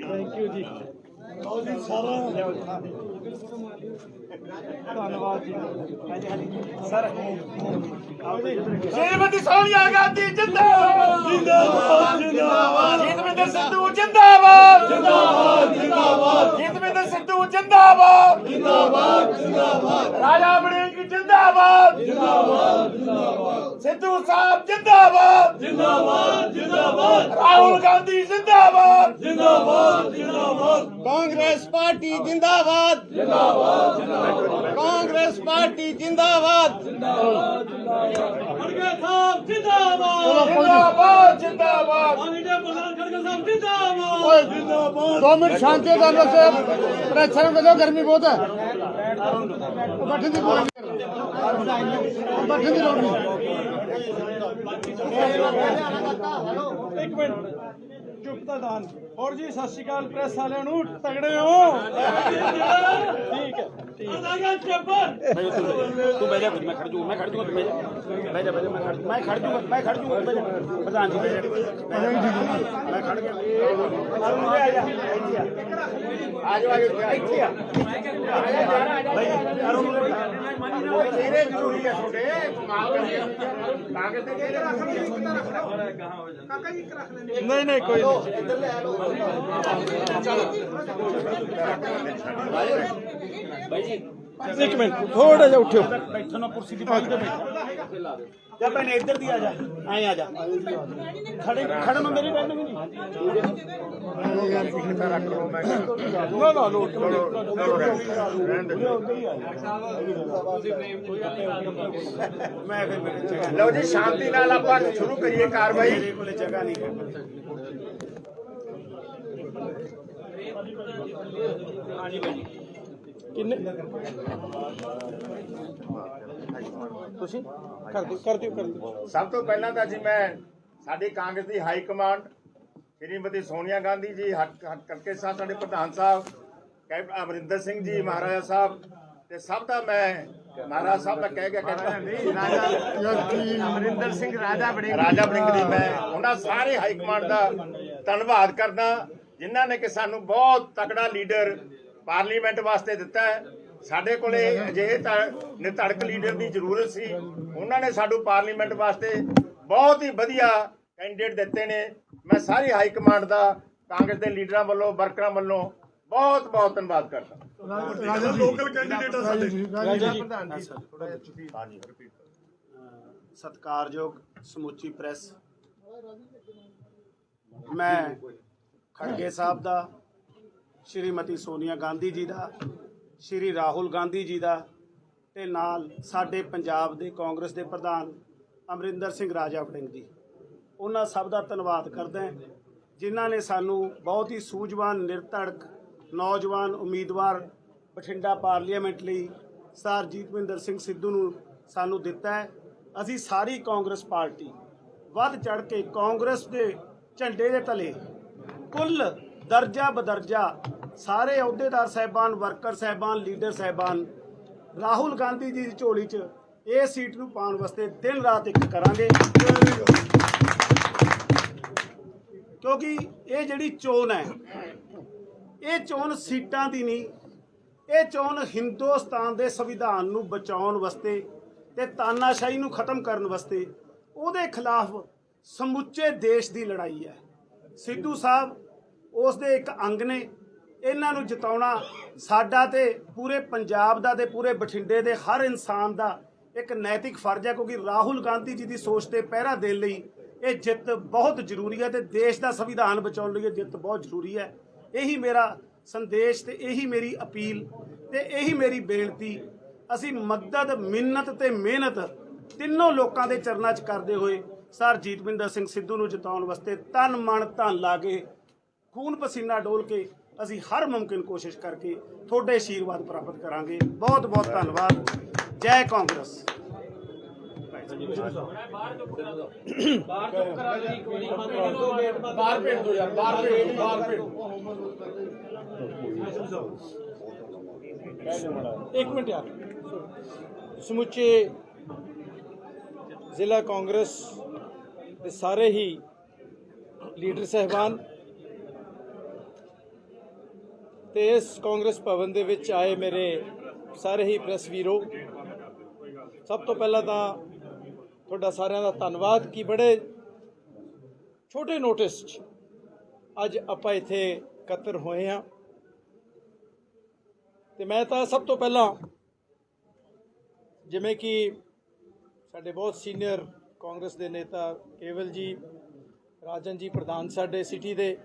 Thank you ਜੀ। ਲਓ ਜੀ ਸਾਰਾ। ਧੰਨਵਾਦ ਜੀ। ਹਾਂਜੀ ਹਾਂਜੀ ਸਰ ਆਓ ਜੀ। ਸ਼੍ਰੀਮਤੀ ਸੋਨੀਆ ਗਾਂਧੀ ਜਿੰਦਾਬਾਦ। ਜਿੰਦਾਬਾਦ ਜਿੰਦਾਬਾਦ। ਜੀਤਵਿੰਦਰ ਸਿੱਧੂ ਜਿੰਦਾਬਾਦ। ਜਿੰਦਾਬਾਦ ਜਿੰਦਾਬਾਦ। ਜੀਤਵਿੰਦਰ ਸਿੱਧੂ ਜਿੰਦਾਬਾਦ। ਜਿੰਦਾਬਾਦ ਜਿੰਦਾਬਾਦ। ਰਾਜਾ ਵੜਿੰਗ ਜਿੰਦਾਬਾਦ! ਜਿੰਦਾਬਾਦ ਜਿੰਦਾਬਾਦ। ਸਿੱਧੂ ਸਾਹਿਬ ਜਿੰਦਾਬਾਦ! ਜਿੰਦਾਬਾਦ ਜਿੰਦਾਬਾਦ। ਰਾਹੁਲ ਗਾਂਧੀ ਜਿੰਦਾਬਾਦ! ਜਿੰਦਾਬਾਦ ਜਿੰਦਾਬਾਦ। ਕਾਂਗਰਸ ਪਾਰਟੀ ਜਿੰਦਾਬਾਦ! ਜਿੰਦਾਬਾਦ ਕਾਂਗਰਸ ਪਾਰਟੀ ਜਿੰਦਾਬਾਦ! ਖੜਗੇ ਸਾਹਿਬ ਜਿੰਦਾਬਾਦ। ਜਿੰਦਾਬਾਦ ਜਿੰਦਾਬਾਦ। ਪ੍ਰਧਾਨ ਖੜਗੇ ਸਾਹਿਬ ਜਿੰਦਾਬਾਦ। ਜਿੰਦਾਬਾਦ ਦੋ ਮਿੰਟ ਸ਼ਾਂਤੀ ਦਾ ਵਾਸਤੇ ਪ੍ਰੈਸ਼ਰ ਦਿਓ ਗਰਮੀ ਬਹੁਤ ਹੈ। ਬੈਠਣ ਦੀ ਲੋੜ ਨਹੀਂ। ਬੈਠਣ ਦੀ ਲੋੜ ਨਹੀਂ ਇੱਕ ਮਿੰਟ ਚੁੱਪਤਾ ਦਾਨ। ਹੋਰ ਜੀ ਸਤਿ ਸ਼੍ਰੀ ਅਕਾਲ ਪ੍ਰੈਸ ਵਾਲਿਆਂ ਨੂੰ। ਤਗੜੇ ਹੋ। ਠੀਕ ਹੈ ਠੀਕ ਹੈ। ਚੱਪਰ ਤੂੰ ਬਹਿ ਜਾ। ਮੈਂ ਖੜ ਜੂ ਮੈਂ ਖੜ ਜੂ ਬਹਿ ਜਾ। ਬਹਿ ਜਾ ਬਹਿ ਜਾ ਮੈਂ ਖੜ ਮੈਂ ਖੜ ਜੂ ਮੈਂ ਖੜ ਜੂ ਜਾ। ਪ੍ਰਧਾਨ ਜੀ ਜਾ। ਮੈਂ ਖੜ ਗਿਆ। ਆ ਜਾ। ਆ ਜਾ ਇੱਥੇ ਆ। ਤੇਰੇ ਜ਼ਰੂਰੀ ਹੈ ਛੋਟੇ ਕਮਾਲ ਕਰਦੇ ਕਾਗਜ਼ ਤੇ ਕਿਹਦੇ ਰੱਖ ਨਹੀਂ ਨਹੀਂ ਕੋਈ ਨਹੀਂ। ਇੱਕ ਮਿੰਟ ਥੋੜਾ ਜਿਹਾ ਉੱਠਿਓ। ਬੈਠੋ ਨਾ ਕੁਰਸੀ ਦੀ ਪਾਈ ਤੇ ਬੈਠੋ। ਜਾਂ ਭੈਣੇ ਇੱਧਰ ਦੀ ਆ ਜਾ ਐਂ ਆ ਜਾ। ਖੜੇ ਖੜਨ ਨੂੰ ਮੇਰੀ ਬੈਠ ਵੀ ਨਹੀਂ। ਨਾ ਨਾ ਲੋ ਮੈਂ ਫਿਰ ਲਓ ਜੀ ਸ਼ਾਂਤੀ ਨਾਲ ਆਪਾਂ ਸ਼ੁਰੂ ਕਰੀਏ ਕਾਰਵਾਈ। ਮੇਰੇ ਕੋਲੇ ਜਗ੍ਹਾ ਨਹੀਂ। ਹੈ ਕਿੰਨੇ? ਤੁਸੀਂ? ਕਰ ਦਿਓ ਕਰ ਦਿਓ ਕਰ ਦਿਓ। ਸਭ ਤੋਂ ਪਹਿਲਾਂ ਤਾਂ ਜੀ ਮੈਂ ਸਾਡੀ ਕਾਂਗਰਸ ਦੀ ਹਾਈ ਕਮਾਂਡ ਸ਼੍ਰੀਮਤੀ ਸੋਨੀਆ ਗਾਂਧੀ ਜੀ ਕਰਕੇ ਸਾਹਿਬ ਸਾਡੇ ਪ੍ਰਧਾਨ ਸਾਹਿਬ ਕੈਪਟਨ ਅਮਰਿੰਦਰ ਸਿੰਘ ਜੀ ਮਹਾਰਾਜਾ ਸਾਹਿਬ ਤੇ ਸਭ ਦਾ ਮੈਂ ਮਹਾਰਾਜ ਸਾਹਿਬ ਦਾ ਕਹਿ ਗਿਆ ਕਹਿੰਦਾ ਨਹੀਂ ਰਾਜਾ ਅਮਰਿੰਦਰ ਸਿੰਘ ਰਾਜਾ ਬੜਿੰਗ ਰਾਜਾ ਬੜਿੰਗ ਦੀ ਮੈਂ ਉਹਨਾਂ ਸਾਰੇ ਹਾਈ ਕਮਾਂਡ ਦਾ ਧੰਨਵਾਦ ਕਰਦਾ ਜਿਨ੍ਹਾਂ ਨੇ ਕਿ ਸਾਨੂੰ ਬਹੁਤ ਤਕੜਾ ਲੀਡਰ ਪਾਰਲੀਮੈਂਟ ਵਾਸਤੇ ਦਿੱਤਾ ਹੈ। ਸਾਡੇ ਕੋਲੇ ਅਜਿਹੇ ਤ- ਨਿਧੜਕ ਲੀਡਰ ਦੀ ਜ਼ਰੂਰਤ ਸੀ। ਉਹਨਾਂ ਨੇ ਸਾਨੂੰ ਪਾਰਲੀਮੈਂਟ ਵਾਸਤੇ ਬਹੁਤ ਹੀ ਵਧੀਆ ਕੈਂਡੀਡੇਟ ਦਿੱਤੇ ਨੇ। ਮੈਂ ਸਾਰੀ ਹਾਈ ਕਮਾਂਡ ਦਾ ਕਾਂਗਰਸ ਦੇ ਲੀਡਰਾਂ ਵੱਲੋਂ ਵਰਕਰਾਂ ਵੱਲੋਂ ਬਹੁਤ ਬਹੁਤ ਧੰਨਵਾਦ ਕਰਦਾ। ਲੋਕਲ ਕੈਂਡੀਡੇਟ ਆ ਸਾਡੇ। ਹਾਂਜੀ ਸਤਿਕਾਰਯੋਗ ਸਮੁੱਚੀ ਪ੍ਰੈਸ। ਮੈਂ ਖੜਗੇ ਸਾਹਿਬ ਦਾ ਸ਼੍ਰੀਮਤੀ ਸੋਨੀਆ ਗਾਂਧੀ ਜੀ ਦਾ, ਸ਼੍ਰੀ ਰਾਹੁਲ ਗਾਂਧੀ ਜੀ ਦਾ ਤੇ ਨਾਲ ਸਾਡੇ ਪੰਜਾਬ ਦੇ ਕਾਂਗਰਸ ਦੇ ਪ੍ਰਧਾਨ ਅਮਰਿੰਦਰ ਸਿੰਘ ਰਾਜਾ ਵੜਿੰਗ ਜੀ। ਉਹਨਾਂ ਸਭ ਦਾ ਧੰਨਵਾਦ ਕਰਦਾ ਹਾਂ, ਜਿਨ੍ਹਾਂ ਨੇ ਸਾਨੂੰ ਬਹੁਤ ਹੀ ਸੂਝਵਾਨ, ਨਿਰਧੜਕ, ਨੌਜਵਾਨ ਉਮੀਦਵਾਰ ਬਠਿੰਡਾ ਪਾਰਲੀਮੈਂਟ ਲਈ ਸਰ ਜੀਤਵਿੰਦਰ ਸਿੰਘ ਸਿੱਧੂ ਨੂੰ ਸਾਨੂੰ ਦਿੱਤਾ ਹੈ। ਅਸੀਂ ਸਾਰੀ ਕਾਂਗਰਸ ਪਾਰਟੀ, ਵੱਧ ਚੜ ਕੇ ਕਾਂਗਰਸ ਦੇ ਝੰਡੇ ਦੇ ਤਲੇ ਕੁੱਲ ਦਰਜਾ ਬਦਰਜਾ ਸਾਰੇ ਅਹੁਦੇਦਾਰ ਸਹਿਬਾਨ, ਵਰਕਰ ਸਹਿਬਾਨ, ਲੀਡਰ ਸਹਿਬਾਨ, ਰਾਹੁਲ ਗਾਂਧੀ ਜੀ ਦੀ ਝੋਲੀ 'ਚ ਇਹ ਸੀਟ ਨੂੰ ਪਾਉਣ ਵਾਸਤੇ ਦਿਨ ਰਾਤ ਇੱਕ ਕਰਾਂਗੇ। ਕਿਉਂਕਿ ਇਹ ਜਿਹੜੀ ਚੋਣ ਹੈ, ਇਹ ਚੋਣ ਸੀਟਾਂ ਦੀ ਨਹੀਂ, ਇਹ ਚੋਣ ਹਿੰਦੁਸਤਾਨ ਦੇ ਸੰਵਿਧਾਨ ਨੂੰ ਬਚਾਉਣ ਵਾਸਤੇ ਤੇ ਤਾਨਾਸ਼ਾਹੀ ਨੂੰ ਖਤਮ ਕਰਨ ਵਾਸਤੇ ਉਹਦੇ ਖਿਲਾਫ ਸਮੁੱਚੇ ਦੇਸ਼ ਦੀ ਲੜਾਈ ਹੈ। ਸਿੱਧੂ ਸਾਹਿਬ, ਉਸ ਦੇ ਇੱਕ ਅੰਗ ਨੇ ਇਹਨਾਂ ਨੂੰ ਜਿਤਾਉਣਾ ਸਾਡਾ ਤੇ ਪੂਰੇ ਪੰਜਾਬ ਦਾ ਤੇ ਪੂਰੇ ਬਠਿੰਡੇ ਦੇ ਹਰ ਇਨਸਾਨ ਦਾ ਇੱਕ ਨੈਤਿਕ ਫਰਜ਼ ਹੈ, ਕਿਉਂਕਿ ਰਾਹੁਲ ਗਾਂਧੀ ਜੀ ਦੀ ਸੋਚ ਤੇ ਪਹਿਰਾ ਦੇਣ ਲਈ ਇਹ ਜਿੱਤ ਬਹੁਤ ਜ਼ਰੂਰੀ ਹੈ ਤੇ ਦੇਸ਼ ਦਾ ਸੰਵਿਧਾਨ ਬਚਾਉਣ ਲਈ ਇਹ ਜਿੱਤ ਬਹੁਤ ਜ਼ਰੂਰੀ ਹੈ। ਇਹੀ ਮੇਰਾ ਸੰਦੇਸ਼ ਤੇ ਇਹੀ ਮੇਰੀ ਅਪੀਲ ਤੇ ਇਹੀ ਮੇਰੀ ਬੇਨਤੀ, ਅਸੀਂ ਮਦਦ ਮਿੰਨਤ ਤੇ ਮਿਹਨਤ ਤਿੰਨੋਂ ਲੋਕਾਂ ਦੇ ਚਰਨਾਂ 'ਚ ਕਰਦੇ ਹੋਏ ਸਰ ਜੀਤਵਿੰਦਰ ਸਿੰਘ ਸਿੱਧੂ ਨੂੰ ਜਿਤਾਉਣ ਵਾਸਤੇ ਤਨ ਮਨ ਧਨ ਲਾ ਕੇ ਖੂਨ ਪਸੀਨਾ ਡੋਲ ਕੇ ਅਸੀਂ ਹਰ ਮੁਮਕਿਨ ਕੋਸ਼ਿਸ਼ ਕਰਕੇ ਤੁਹਾਡੇ ਆਸ਼ੀਰਵਾਦ ਪ੍ਰਾਪਤ ਕਰਾਂਗੇ। ਬਹੁਤ ਬਹੁਤ ਧੰਨਵਾਦ। ਜੈ ਕਾਂਗਰਸ। ਬਾਹਰ ਭੇਜ ਦਿਓ ਯਾਰ ਬਾਹਰ ਭੇਜ ਬਾਹਰ ਭੇਜ ਇੱਕ ਮਿੰਟ ਯਾਰ। ਸਮੁੱਚੇ ਜ਼ਿਲ੍ਹਾ ਕਾਂਗਰਸ ਦੇ ਸਾਰੇ ਹੀ ਲੀਡਰ ਸਹਿਬਾਨ ਤੇ ਇਸ ਕਾਂਗਰਸ ਭਵਨ ਦੇ ਵਿੱਚ ਆਏ ਮੇਰੇ ਸਾਰੇ ਹੀ ਪ੍ਰੈਸ ਵੀਰੋ, ਸਭ ਤੋਂ ਪਹਿਲਾਂ ਤਾਂ ਤੁਹਾਡਾ ਸਾਰਿਆਂ ਦਾ ਧੰਨਵਾਦ ਕਿ ਬੜੇ ਛੋਟੇ ਨੋਟਿਸ 'ਚ ਅੱਜ ਆਪਾਂ ਇੱਥੇ ਇਕੱਤਰ ਹੋਏ ਹਾਂ। ਤੇ ਮੈਂ ਤਾਂ ਸਭ ਤੋਂ ਪਹਿਲਾਂ ਜਿਵੇਂ ਕਿ ਸਾਡੇ ਬਹੁਤ ਸੀਨੀਅਰ ਕਾਂਗਰਸ ਦੇ ਨੇਤਾ ਕੇਵਲ ਜੀ, ਰਾਜਨ ਜੀ ਪ੍ਰਧਾਨ ਸਾਡੇ ਸਿਟੀ ਦੇ,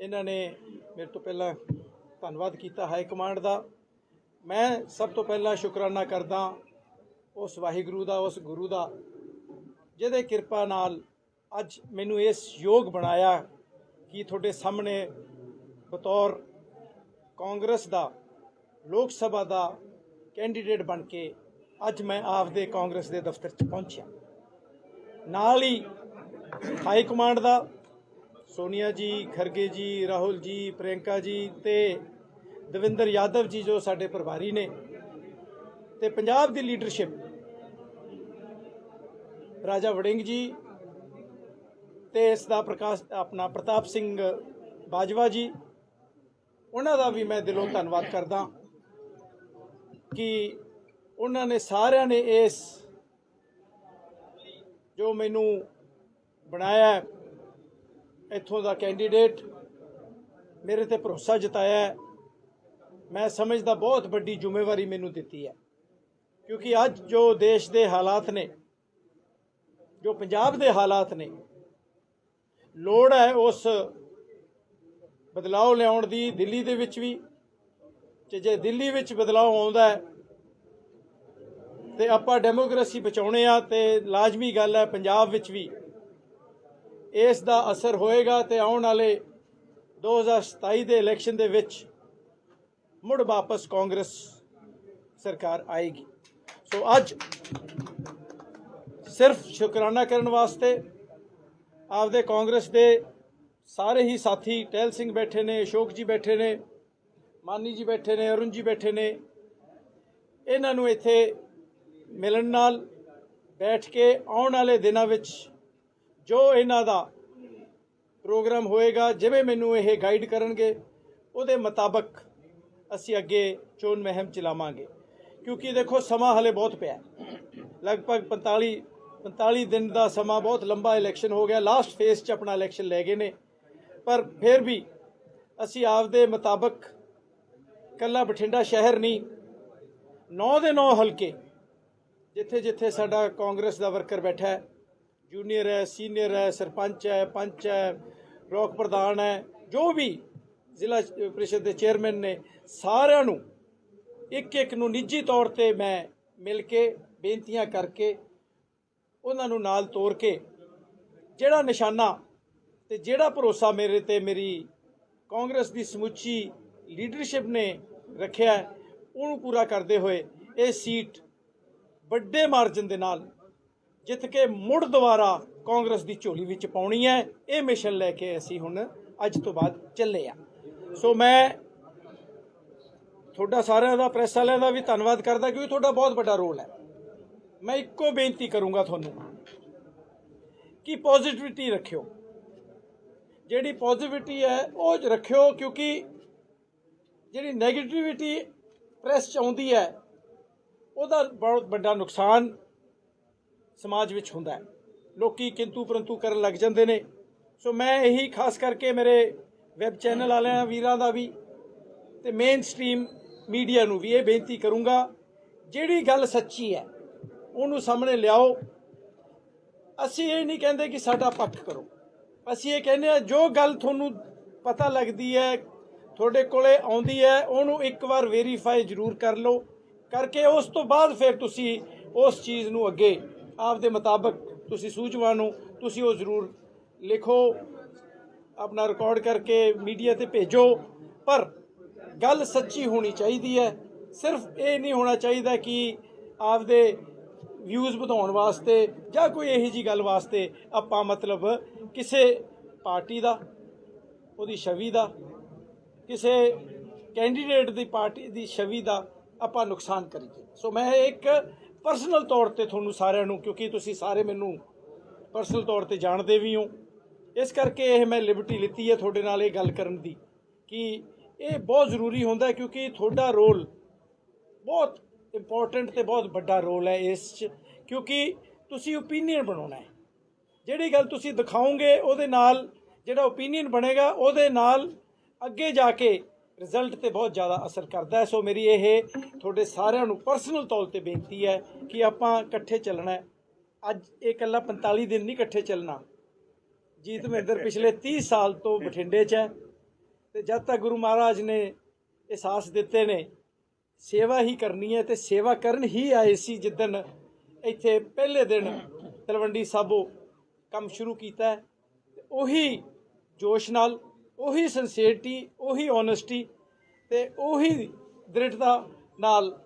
ਇਹਨਾਂ ਨੇ ਮੇਰੇ ਤੋਂ ਪਹਿਲਾਂ ਧੰਨਵਾਦ ਕੀਤਾ ਹਾਈ ਕਮਾਂਡ ਦਾ। ਮੈਂ ਸਭ ਤੋਂ ਪਹਿਲਾਂ ਸ਼ੁਕਰਾਨਾ ਕਰਦਾ ਉਸ ਵਾਹਿਗੁਰੂ ਦਾ, ਉਸ ਗੁਰੂ ਦਾ, ਜਿਹਦੇ ਕਿਰਪਾ ਨਾਲ ਅੱਜ ਮੈਨੂੰ ਇਸ ਯੋਗ ਬਣਾਇਆ ਕਿ ਤੁਹਾਡੇ ਸਾਹਮਣੇ ਬਤੌਰ ਕਾਂਗਰਸ ਦਾ, ਲੋਕ ਸਭਾ ਦਾ ਕੈਂਡੀਡੇਟ ਬਣ ਕੇ ਅੱਜ ਮੈਂ ਆਪਦੇ ਕਾਂਗਰਸ ਦੇ ਦਫ਼ਤਰ 'ਚ ਪਹੁੰਚਿਆ। ਨਾਲ ਹੀ ਹਾਈ ਕਮਾਂਡ ਦਾ ਸੋਨੀਆ ਜੀ, ਖਰਗੇ ਜੀ, ਰਾਹੁਲ ਜੀ, ਪ੍ਰਿਯੰਕਾ ਜੀ ਤੇ ਦਵਿੰਦਰ ਯਾਦਵ ਜੀ ਜੋ ਸਾਡੇ ਪ੍ਰਭਾਰੀ ਨੇ ਤੇ ਪੰਜਾਬ ਦੀ ਲੀਡਰਸ਼ਿਪ ਰਾਜਾ ਵੜਿੰਗ ਜੀ ਤੇ ਇਸ ਦਾ ਪ੍ਰਕਾਸ਼, ਆਪਣਾ ਪ੍ਰਤਾਪ ਸਿੰਘ ਬਾਜਵਾ ਜੀ, ਉਹਨਾਂ ਦਾ ਵੀ ਮੈਂ ਦਿਲੋਂ ਧੰਨਵਾਦ ਕਰਦਾ ਕਿ ਉਹਨਾਂ ਨੇ ਸਾਰਿਆਂ ਨੇ ਇਸ ਜੋ ਮੈਨੂੰ ਬਣਾਇਆ ਇੱਥੋਂ ਦਾ ਕੈਂਡੀਡੇਟ ਮੇਰੇ ਤੇ ਭਰੋਸਾ ਜਤਾਇਆ ਮੈਂ ਸਮਝਦਾ ਬਹੁਤ ਵੱਡੀ ਜ਼ਿੰਮੇਵਾਰੀ ਮੈਨੂੰ ਦਿੱਤੀ ਹੈ। ਕਿਉਂਕਿ ਅੱਜ ਜੋ ਦੇਸ਼ ਦੇ ਹਾਲਾਤ ਨੇ, ਜੋ ਪੰਜਾਬ ਦੇ ਹਾਲਾਤ ਨੇ, ਲੋੜ ਹੈ ਉਸ ਬਦਲਾਅ ਲਿਆਉਣ ਦੀ, ਦਿੱਲੀ ਦੇ ਵਿੱਚ ਵੀ। ਤੇ ਜੇ ਦਿੱਲੀ ਵਿੱਚ ਬਦਲਾਅ ਆਉਂਦਾ ਹੈ, ਤੇ ਆਪਾਂ ਡੈਮੋਕ੍ਰੇਸੀ ਬਚਾਉਣੇ ਆ ਤੇ ਲਾਜ਼ਮੀ ਗੱਲ ਹੈ ਪੰਜਾਬ ਵਿੱਚ ਵੀ। ਇਸ ਦਾ ਅਸਰ ਹੋਏਗਾ ਤੇ ਆਉਣ ਵਾਲੇ 2027 ਦੇ ਇਲੈਕਸ਼ਨ ਦੇ ਵਿੱਚ ਮੁੜ ਵਾਪਸ ਕਾਂਗਰਸ ਸਰਕਾਰ ਆਏਗੀ। ਸੋ ਅੱਜ ਸਿਰਫ ਸ਼ੁਕਰਾਨਾ ਕਰਨ ਵਾਸਤੇ ਆਪਦੇ ਕਾਂਗਰਸ ਦੇ ਸਾਰੇ ਹੀ ਸਾਥੀ ਟਹਿਲ ਸਿੰਘ ਬੈਠੇ ਨੇ, ਅਸ਼ੋਕ ਜੀ ਬੈਠੇ ਨੇ, ਮਾਨੀ ਜੀ ਬੈਠੇ ਨੇ, ਅਰੁਣ ਜੀ ਬੈਠੇ ਨੇ, ਇਹਨਾਂ ਨੂੰ ਇੱਥੇ ਮਿਲਣ ਨਾਲ ਬੈਠ ਕੇ ਆਉਣ ਵਾਲੇ ਦਿਨਾਂ ਵਿੱਚ ਜੋ ਇਹਨਾਂ ਦਾ ਪ੍ਰੋਗਰਾਮ ਹੋਏਗਾ, ਜਿਵੇਂ ਮੈਨੂੰ ਇਹ ਗਾਈਡ ਕਰਨਗੇ, ਉਹਦੇ ਮੁਤਾਬਕ ਅਸੀਂ ਅੱਗੇ ਚੋਣ ਮਹਿਮ ਚਲਾਵਾਂਗੇ। ਕਿਉਂਕਿ ਦੇਖੋ, ਸਮਾਂ ਹਲੇ ਬਹੁਤ ਪਿਆ ਲਗਭਗ 45 45 ਦਿਨ ਦਾ ਸਮਾਂ ਬਹੁਤ ਲੰਬਾ ਇਲੈਕਸ਼ਨ ਹੋ ਗਿਆ। ਲਾਸਟ ਫੇਸ 'ਚ ਆਪਣਾ ਇਲੈਕਸ਼ਨ ਲੈ ਗਏ ਨੇ। ਪਰ ਫਿਰ ਵੀ ਅਸੀਂ ਆਪਦੇ ਮੁਤਾਬਕ ਕੱਲਾ ਬਠਿੰਡਾ ਸ਼ਹਿਰ ਨਹੀਂ 9 ਦੇ 9 ਹਲਕੇ ਜਿੱਥੇ ਜਿੱਥੇ ਸਾਡਾ ਕਾਂਗਰਸ ਦਾ ਵਰਕਰ ਬੈਠਾ ਹੈ ਜੂਨੀਅਰ ਹੈ, ਸੀਨੀਅਰ ਹੈ, ਸਰਪੰਚ ਹੈ, ਪੰਚ ਹੈ ਬਲਾਕ ਪ੍ਰਧਾਨ ਹੈ, ਜੋ ਵੀ ਜ਼ਿਲ੍ਹਾ ਪ੍ਰੀਸ਼ਦ ਦੇ ਚੇਅਰਮੈਨ ਨੇ ਸਾਰਿਆਂ ਨੂੰ ਇੱਕ ਇੱਕ ਨੂੰ ਨਿੱਜੀ ਤੌਰ ਤੇ ਮੈਂ ਮਿਲ ਕੇ ਬੇਨਤੀਆਂ ਕਰਕੇ ਉਹਨਾਂ ਨੂੰ ਨਾਲ ਤੋਰ ਕੇ ਜਿਹੜਾ ਨਿਸ਼ਾਨਾ ਤੇ ਜਿਹੜਾ ਭਰੋਸਾ ਮੇਰੇ ਤੇ ਮੇਰੀ ਕਾਂਗਰਸ ਦੀ ਸਮੁੱਚੀ ਲੀਡਰਸ਼ਿਪ ਨੇ ਰੱਖਿਆ ਉਹਨੂੰ ਪੂਰਾ ਕਰਦੇ ਹੋਏ ਇਹ ਸੀਟ ਵੱਡੇ ਮਾਰਜਨ ਦੇ ਨਾਲ ਜਿੱਤ ਕੇ ਮੁੜ ਦੁਬਾਰਾ ਕਾਂਗਰਸ ਦੀ ਝੋਲੀ ਵਿੱਚ ਪਾਉਣੀ ਹੈ, ਇਹ ਮਿਸ਼ਨ ਲੈ ਕੇ ਅਸੀਂ ਹੁਣ ਅੱਜ ਤੋਂ ਬਾਅਦ ਚੱਲੇ ਆ ਸੋ ਮੈਂ ਤੁਹਾਡਾ ਸਾਰਿਆਂ ਦਾ, ਪ੍ਰੈਸ ਵਾਲਿਆਂ ਦਾ ਵੀ ਧੰਨਵਾਦ ਕਰਦਾ ਕਿਉਂਕਿ ਤੁਹਾਡਾ ਬਹੁਤ ਵੱਡਾ ਰੋਲ ਹੈ। ਮੈਂ ਇੱਕੋ ਬੇਨਤੀ ਕਰੂੰਗਾ ਤੁਹਾਨੂੰ ਕਿ ਪੋਜ਼ਿਟਿਵਿਟੀ ਰੱਖਿਓ। ਜਿਹੜੀ ਪੋਜ਼ਿਟਿਵਿਟੀ ਹੈ, ਉਹ ਰੱਖਿਓ ਕਿਉਂਕਿ ਜਿਹੜੀ 네ਗੇਟਿਵਿਟੀ ਪ੍ਰੈਸ 'ਚ ਆਉਂਦੀ ਹੈ, ਉਹਦਾ ਬਹੁਤ ਵੱਡਾ ਨੁਕਸਾਨ ਸਮਾਜ ਵਿੱਚ ਹੁੰਦਾ ਹੈ। ਲੋਕੀ ਕਿੰਤੂ ਪਰੰਤੂ ਕਰਨ ਲੱਗ ਜਾਂਦੇ ਨੇ। ਸੋ ਮੈਂ ਇਹੀ ਖਾਸ ਕਰਕੇ ਮੇਰੇ ਵੈਬ ਚੈਨਲ ਵਾਲਿਆਂ ਵੀਰਾਂ ਦਾ ਵੀ ਤੇ ਮੇਨ ਸਟ੍ਰੀਮ ਮੀਡੀਆ ਨੂੰ ਵੀ ਇਹ ਬੇਨਤੀ ਕਰੂੰਗਾ, ਜਿਹੜੀ ਗੱਲ ਸੱਚੀ ਹੈ, ਉਹਨੂੰ ਸਾਹਮਣੇ ਲਿਆਓ। ਅਸੀਂ ਇਹ ਨਹੀਂ ਕਹਿੰਦੇ ਕਿ ਸਾਡਾ ਪੱਖ ਕਰੋ। ਅਸੀਂ ਇਹ ਕਹਿੰਦੇ ਆ ਜੋ ਗੱਲ ਤੁਹਾਨੂੰ ਪਤਾ ਲੱਗਦੀ ਹੈ, ਤੁਹਾਡੇ ਕੋਲੇ ਆਉਂਦੀ ਹੈ, ਉਹਨੂੰ ਇੱਕ ਵਾਰ ਵੈਰੀਫਾਈ ਜ਼ਰੂਰ ਕਰ ਲਓ। ਕਰਕੇ ਉਸ ਤੋਂ ਬਾਅਦ ਫਿਰ ਤੁਸੀਂ ਉਸ ਚੀਜ਼ ਨੂੰ ਅੱਗੇ ਆਪ ਦੇ ਮੁਤਾਬਕ ਤੁਸੀਂ ਸੂਝਵਾਨ ਨੂੰ ਤੁਸੀਂ ਉਹ ਜ਼ਰੂਰ ਲਿਖੋ, ਆਪਣਾ ਰਿਕਾਰਡ ਕਰਕੇ ਮੀਡੀਆ ਤੇ ਭੇਜੋ। ਪਰ ਗੱਲ ਸੱਚੀ ਹੋਣੀ ਚਾਹੀਦੀ ਹੈ। ਸਿਰਫ ਇਹ ਨਹੀਂ ਹੋਣਾ ਚਾਹੀਦਾ ਕਿ ਆਪਦੇ ਵਿਊਜ਼ ਵਧਾਉਣ ਵਾਸਤੇ ਜਾਂ ਕੋਈ ਇਹੋ ਜੀ ਗੱਲ ਵਾਸਤੇ ਆਪਾਂ ਮਤਲਬ ਕਿਸੇ ਪਾਰਟੀ ਦਾ, ਉਹਦੀ ਛਵੀ ਦਾ, ਕਿਸੇ ਕੈਂਡੀਡੇਟ ਦੀ ਪਾਰਟੀ ਦੀ ਛਵੀ ਦਾ ਆਪਾਂ ਨੁਕਸਾਨ ਕਰੀਏ। ਸੋ ਮੈਂ ਇੱਕ ਪਰਸਨਲ ਤੌਰ ਤੇ ਤੁਹਾਨੂੰ ਸਾਰਿਆਂ ਨੂੰ, ਕਿਉਂਕਿ ਤੁਸੀਂ ਸਾਰੇ ਮੈਨੂੰ ਪਰਸਨਲ ਤੌਰ ਤੇ ਜਾਣਦੇ ਵੀ ਹੋ। ਇਸ ਕਰਕੇ ਇਹ ਮੈਂ ਲਿਬਰਟੀ ਲਿੱਤੀ ਹੈ ਤੁਹਾਡੇ ਨਾਲ ਇਹ ਗੱਲ ਕਰਨ ਦੀ, ਕਿ ਇਹ ਬਹੁਤ ਜ਼ਰੂਰੀ ਹੁੰਦਾ ਕਿਉਂਕਿ ਤੁਹਾਡਾ ਰੋਲ ਬਹੁਤ ਇੰਪੋਰਟੈਂਟ ਤੇ ਬਹੁਤ ਵੱਡਾ ਰੋਲ ਹੈ ਇਸ 'ਚ, ਕਿਉਂਕਿ ਤੁਸੀਂ ਓਪੀਨੀਅਨ ਬਣਾਉਣਾ ਹੈ। ਜਿਹੜੀ ਗੱਲ ਤੁਸੀਂ ਦਿਖਾਓਗੇ, ਉਹਦੇ ਨਾਲ ਜਿਹੜਾ ਓਪੀਨੀਅਨ ਬਣੇਗਾ, ਉਹਦੇ ਨਾਲ ਅੱਗੇ ਜਾ ਕੇ ਰਿਜ਼ਲਟ ਤੇ ਬਹੁਤ ਜ਼ਿਆਦਾ ਅਸਰ ਕਰਦਾ ਹੈ। ਸੋ ਮੇਰੀ ਇਹ ਤੁਹਾਡੇ ਸਾਰਿਆਂ ਨੂੰ ਪਰਸਨਲ ਤੌਰ ਤੇ ਬੇਨਤੀ ਹੈ ਕਿ ਆਪਾਂ ਇਕੱਠੇ ਚੱਲਣਾ ਹੈ। ਅੱਜ ਇਹ ਇਕੱਲਾ 45 ਦਿਨ ਨਹੀਂ ਇਕੱਠੇ ਚੱਲਣਾ। ਜੀਤ ਮਹਿੰਦਰ ਪਿਛਲੇ 30 ਸਾਲ ਤੋਂ ਬਠਿੰਡੇ 'ਚ ਹੈ ਤੇ ਜਦ ਤੱਕ ਗੁਰੂ ਮਹਾਰਾਜ ਨੇ ਅਹਿਸਾਸ ਦਿੱਤੇ ਨੇ, ਸੇਵਾ ਹੀ ਕਰਨੀ ਹੈ ਤੇ ਸੇਵਾ ਕਰਨ ਹੀ ਆਏ ਸੀ ਜਿੱਦਣ ਇੱਥੇ ਪਹਿਲੇ ਦਿਨ ਤਲਵੰਡੀ ਸਾਬੋ ਕੰਮ ਸ਼ੁਰੂ ਕੀਤਾ ਉਹੀ ਜੋਸ਼ ਨਾਲ ਉਹੀ ਸਿੰਸੀਅਰਟੀ ਉਹੀ ਓਨੈਸਟੀ ਤੇ ਉਹੀ ਦ੍ਰਿੜਤਾ ਨਾਲ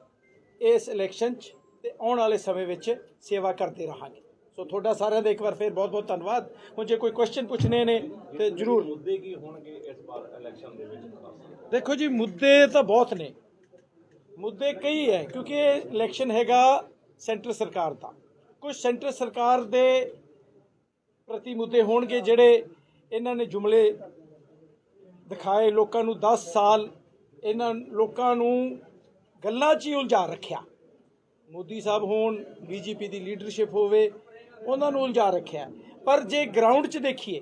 ਇਸ ਇਲੈਕਸ਼ਨ 'ਚ ਤੇ ਆਉਣ ਵਾਲੇ ਸਮੇਂ ਵਿੱਚ ਸੇਵਾ ਕਰਦੇ ਰਹਾਂਗੇ। ਸੋ ਤੁਹਾਡਾ ਸਾਰਿਆਂ ਦਾ ਇੱਕ ਵਾਰ ਫੇਰ ਬਹੁਤ ਬਹੁਤ ਧੰਨਵਾਦ। ਹੁਣ ਜੇ ਕੋਈ ਕੁਐਸਚਨ ਪੁੱਛਣੇ ਨੇ ਤੇ ਜਰੂਰ। ਮੁੱਦੇ ਕੀ ਹੋਣਗੇ ਇਸ ਵਾਰ ਇਲੈਕਸ਼ਨ ਦੇ ਵਿੱਚ? ਦੇਖੋ ਜੀ ਮੁੱਦੇ ਤਾਂ ਬਹੁਤ ਨੇ। ਮੁੱਦੇ ਕਈ ਹੈ ਕਿਉਂਕਿ ਇਹ ਇਲੈਕਸ਼ਨ ਹੈਗਾ ਸੈਂਟਰ ਸਰਕਾਰ ਦਾ। ਕੁਝ ਸੈਂਟਰ ਸਰਕਾਰ ਦੇ ਪ੍ਰਤੀ ਮੁੱਦੇ ਹੋਣਗੇ ਜਿਹੜੇ ਇਹਨਾਂ ਨੇ ਜੁਮਲੇ ਦਿਖਾਏ ਲੋਕਾਂ ਨੂੰ 10 ਸਾਲ ਇਹਨਾਂ ਲੋਕਾਂ ਨੂੰ ਗੱਲਾਂ 'ਚ ਹੀ ਉਲਝਾ ਰੱਖਿਆ। ਮੋਦੀ ਸਾਹਿਬ ਹੋਣ, ਬੀਜੇਪੀ ਦੀ ਲੀਡਰਸ਼ਿਪ ਹੋਵੇ, ਉਹਨਾਂ ਨੂੰ ਉਲਝਾ ਰੱਖਿਆ। ਪਰ ਜੇ ਗਰਾਊਂਡ 'ਚ ਦੇਖੀਏ,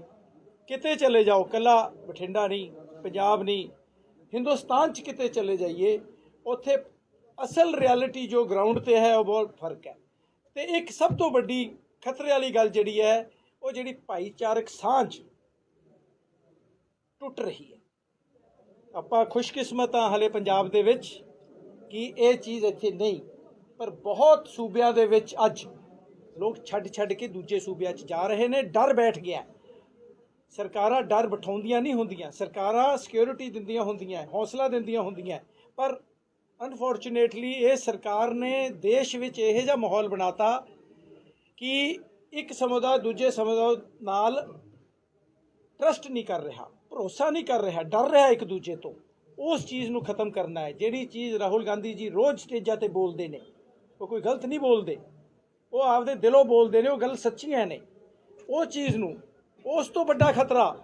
ਕਿਤੇ ਚਲੇ ਜਾਓ, ਕੱਲਾ ਬਠਿੰਡਾ ਨਹੀਂ, ਪੰਜਾਬ ਨਹੀਂ, ਹਿੰਦੁਸਤਾਨ 'ਚ ਕਿਤੇ ਚਲੇ ਜਾਈਏ, ਉੱਥੇ ਅਸਲ ਰਿਐਲਿਟੀ ਜੋ ਗਰਾਊਂਡ ਤੇ ਹੈ, ਉਹ ਬਹੁਤ ਫ਼ਰਕ ਹੈ। ਤੇ ਇੱਕ ਸਭ ਤੋਂ ਵੱਡੀ ਖਤਰੇ ਵਾਲੀ ਗੱਲ ਜਿਹੜੀ ਹੈ, ਉਹ ਜਿਹੜੀ ਭਾਈਚਾਰਕ ਸਾਂਝ ਟੁੱਟ ਰਹੀ ਹੈ। ਆਪਾਂ ਖੁਸ਼ਕਿਸਮਤ ਹਾਂ ਹਲੇ ਪੰਜਾਬ ਦੇ ਵਿੱਚ ਕਿ ਇਹ ਚੀਜ਼ ਇੱਥੇ ਨਹੀਂ, ਪਰ ਬਹੁਤ ਸੂਬਿਆਂ ਦੇ ਵਿੱਚ ਅੱਜ ਲੋਕ ਛੱਡ ਛੱਡ ਕੇ ਦੂਜੇ ਸੂਬਿਆਂ 'ਚ ਜਾ ਰਹੇ ਨੇ, ਡਰ ਬੈਠ ਗਿਆ ਸਰਕਾਰਾਂ ਡਰ ਬਿਠਾਉਂਦੀਆਂ ਨਹੀਂ ਹੁੰਦੀਆਂ, ਸਰਕਾਰਾਂ ਸਿਕਿਉਰਿਟੀ ਦਿੰਦੀਆਂ ਹੁੰਦੀਆਂ, ਹੌਸਲਾ ਦਿੰਦੀਆਂ ਹੁੰਦੀਆਂ ਪਰ ਅਨਫੋਰਚੂਨੇਟਲੀ ਇਹ ਸਰਕਾਰ ਨੇ ਦੇਸ਼ ਵਿੱਚ ਇਹੋ ਜਿਹਾ ਮਾਹੌਲ ਬਣਾਤਾ ਕਿ ਇੱਕ ਸਮੁਦਾਇ ਦੂਜੇ ਸਮੁਦਾਇ ਨਾਲ ਟਰਸਟ ਨਹੀਂ ਕਰ ਰਿਹਾ। ਭਰੋਸਾ ਨਹੀਂ ਕਰ ਰਿਹਾ, ਡਰ ਰਿਹਾ ਇੱਕ ਦੂਜੇ ਤੋਂ। ਉਸ ਚੀਜ਼ ਨੂੰ ਖਤਮ ਕਰਨਾ ਹੈ, ਜਿਹੜੀ ਚੀਜ਼ ਰਾਹੁਲ ਗਾਂਧੀ ਜੀ ਰੋਜ਼ ਸਟੇਜਾਂ ਤੇ ਬੋਲਦੇ ਨੇ। ਉਹ ਕੋਈ ਗਲਤ ਨਹੀਂ ਬੋਲਦੇ। ਉਹ ਆਪਦੇ ਦਿਲੋਂ ਬੋਲਦੇ ਨੇ, ਉਹ ਗੱਲ ਸੱਚੀਆਂ ਨੇ। ਉਹ ਚੀਜ਼ ਨੂੰ, ਉਸ ਤੋਂ ਵੱਡਾ ਖਤਰਾ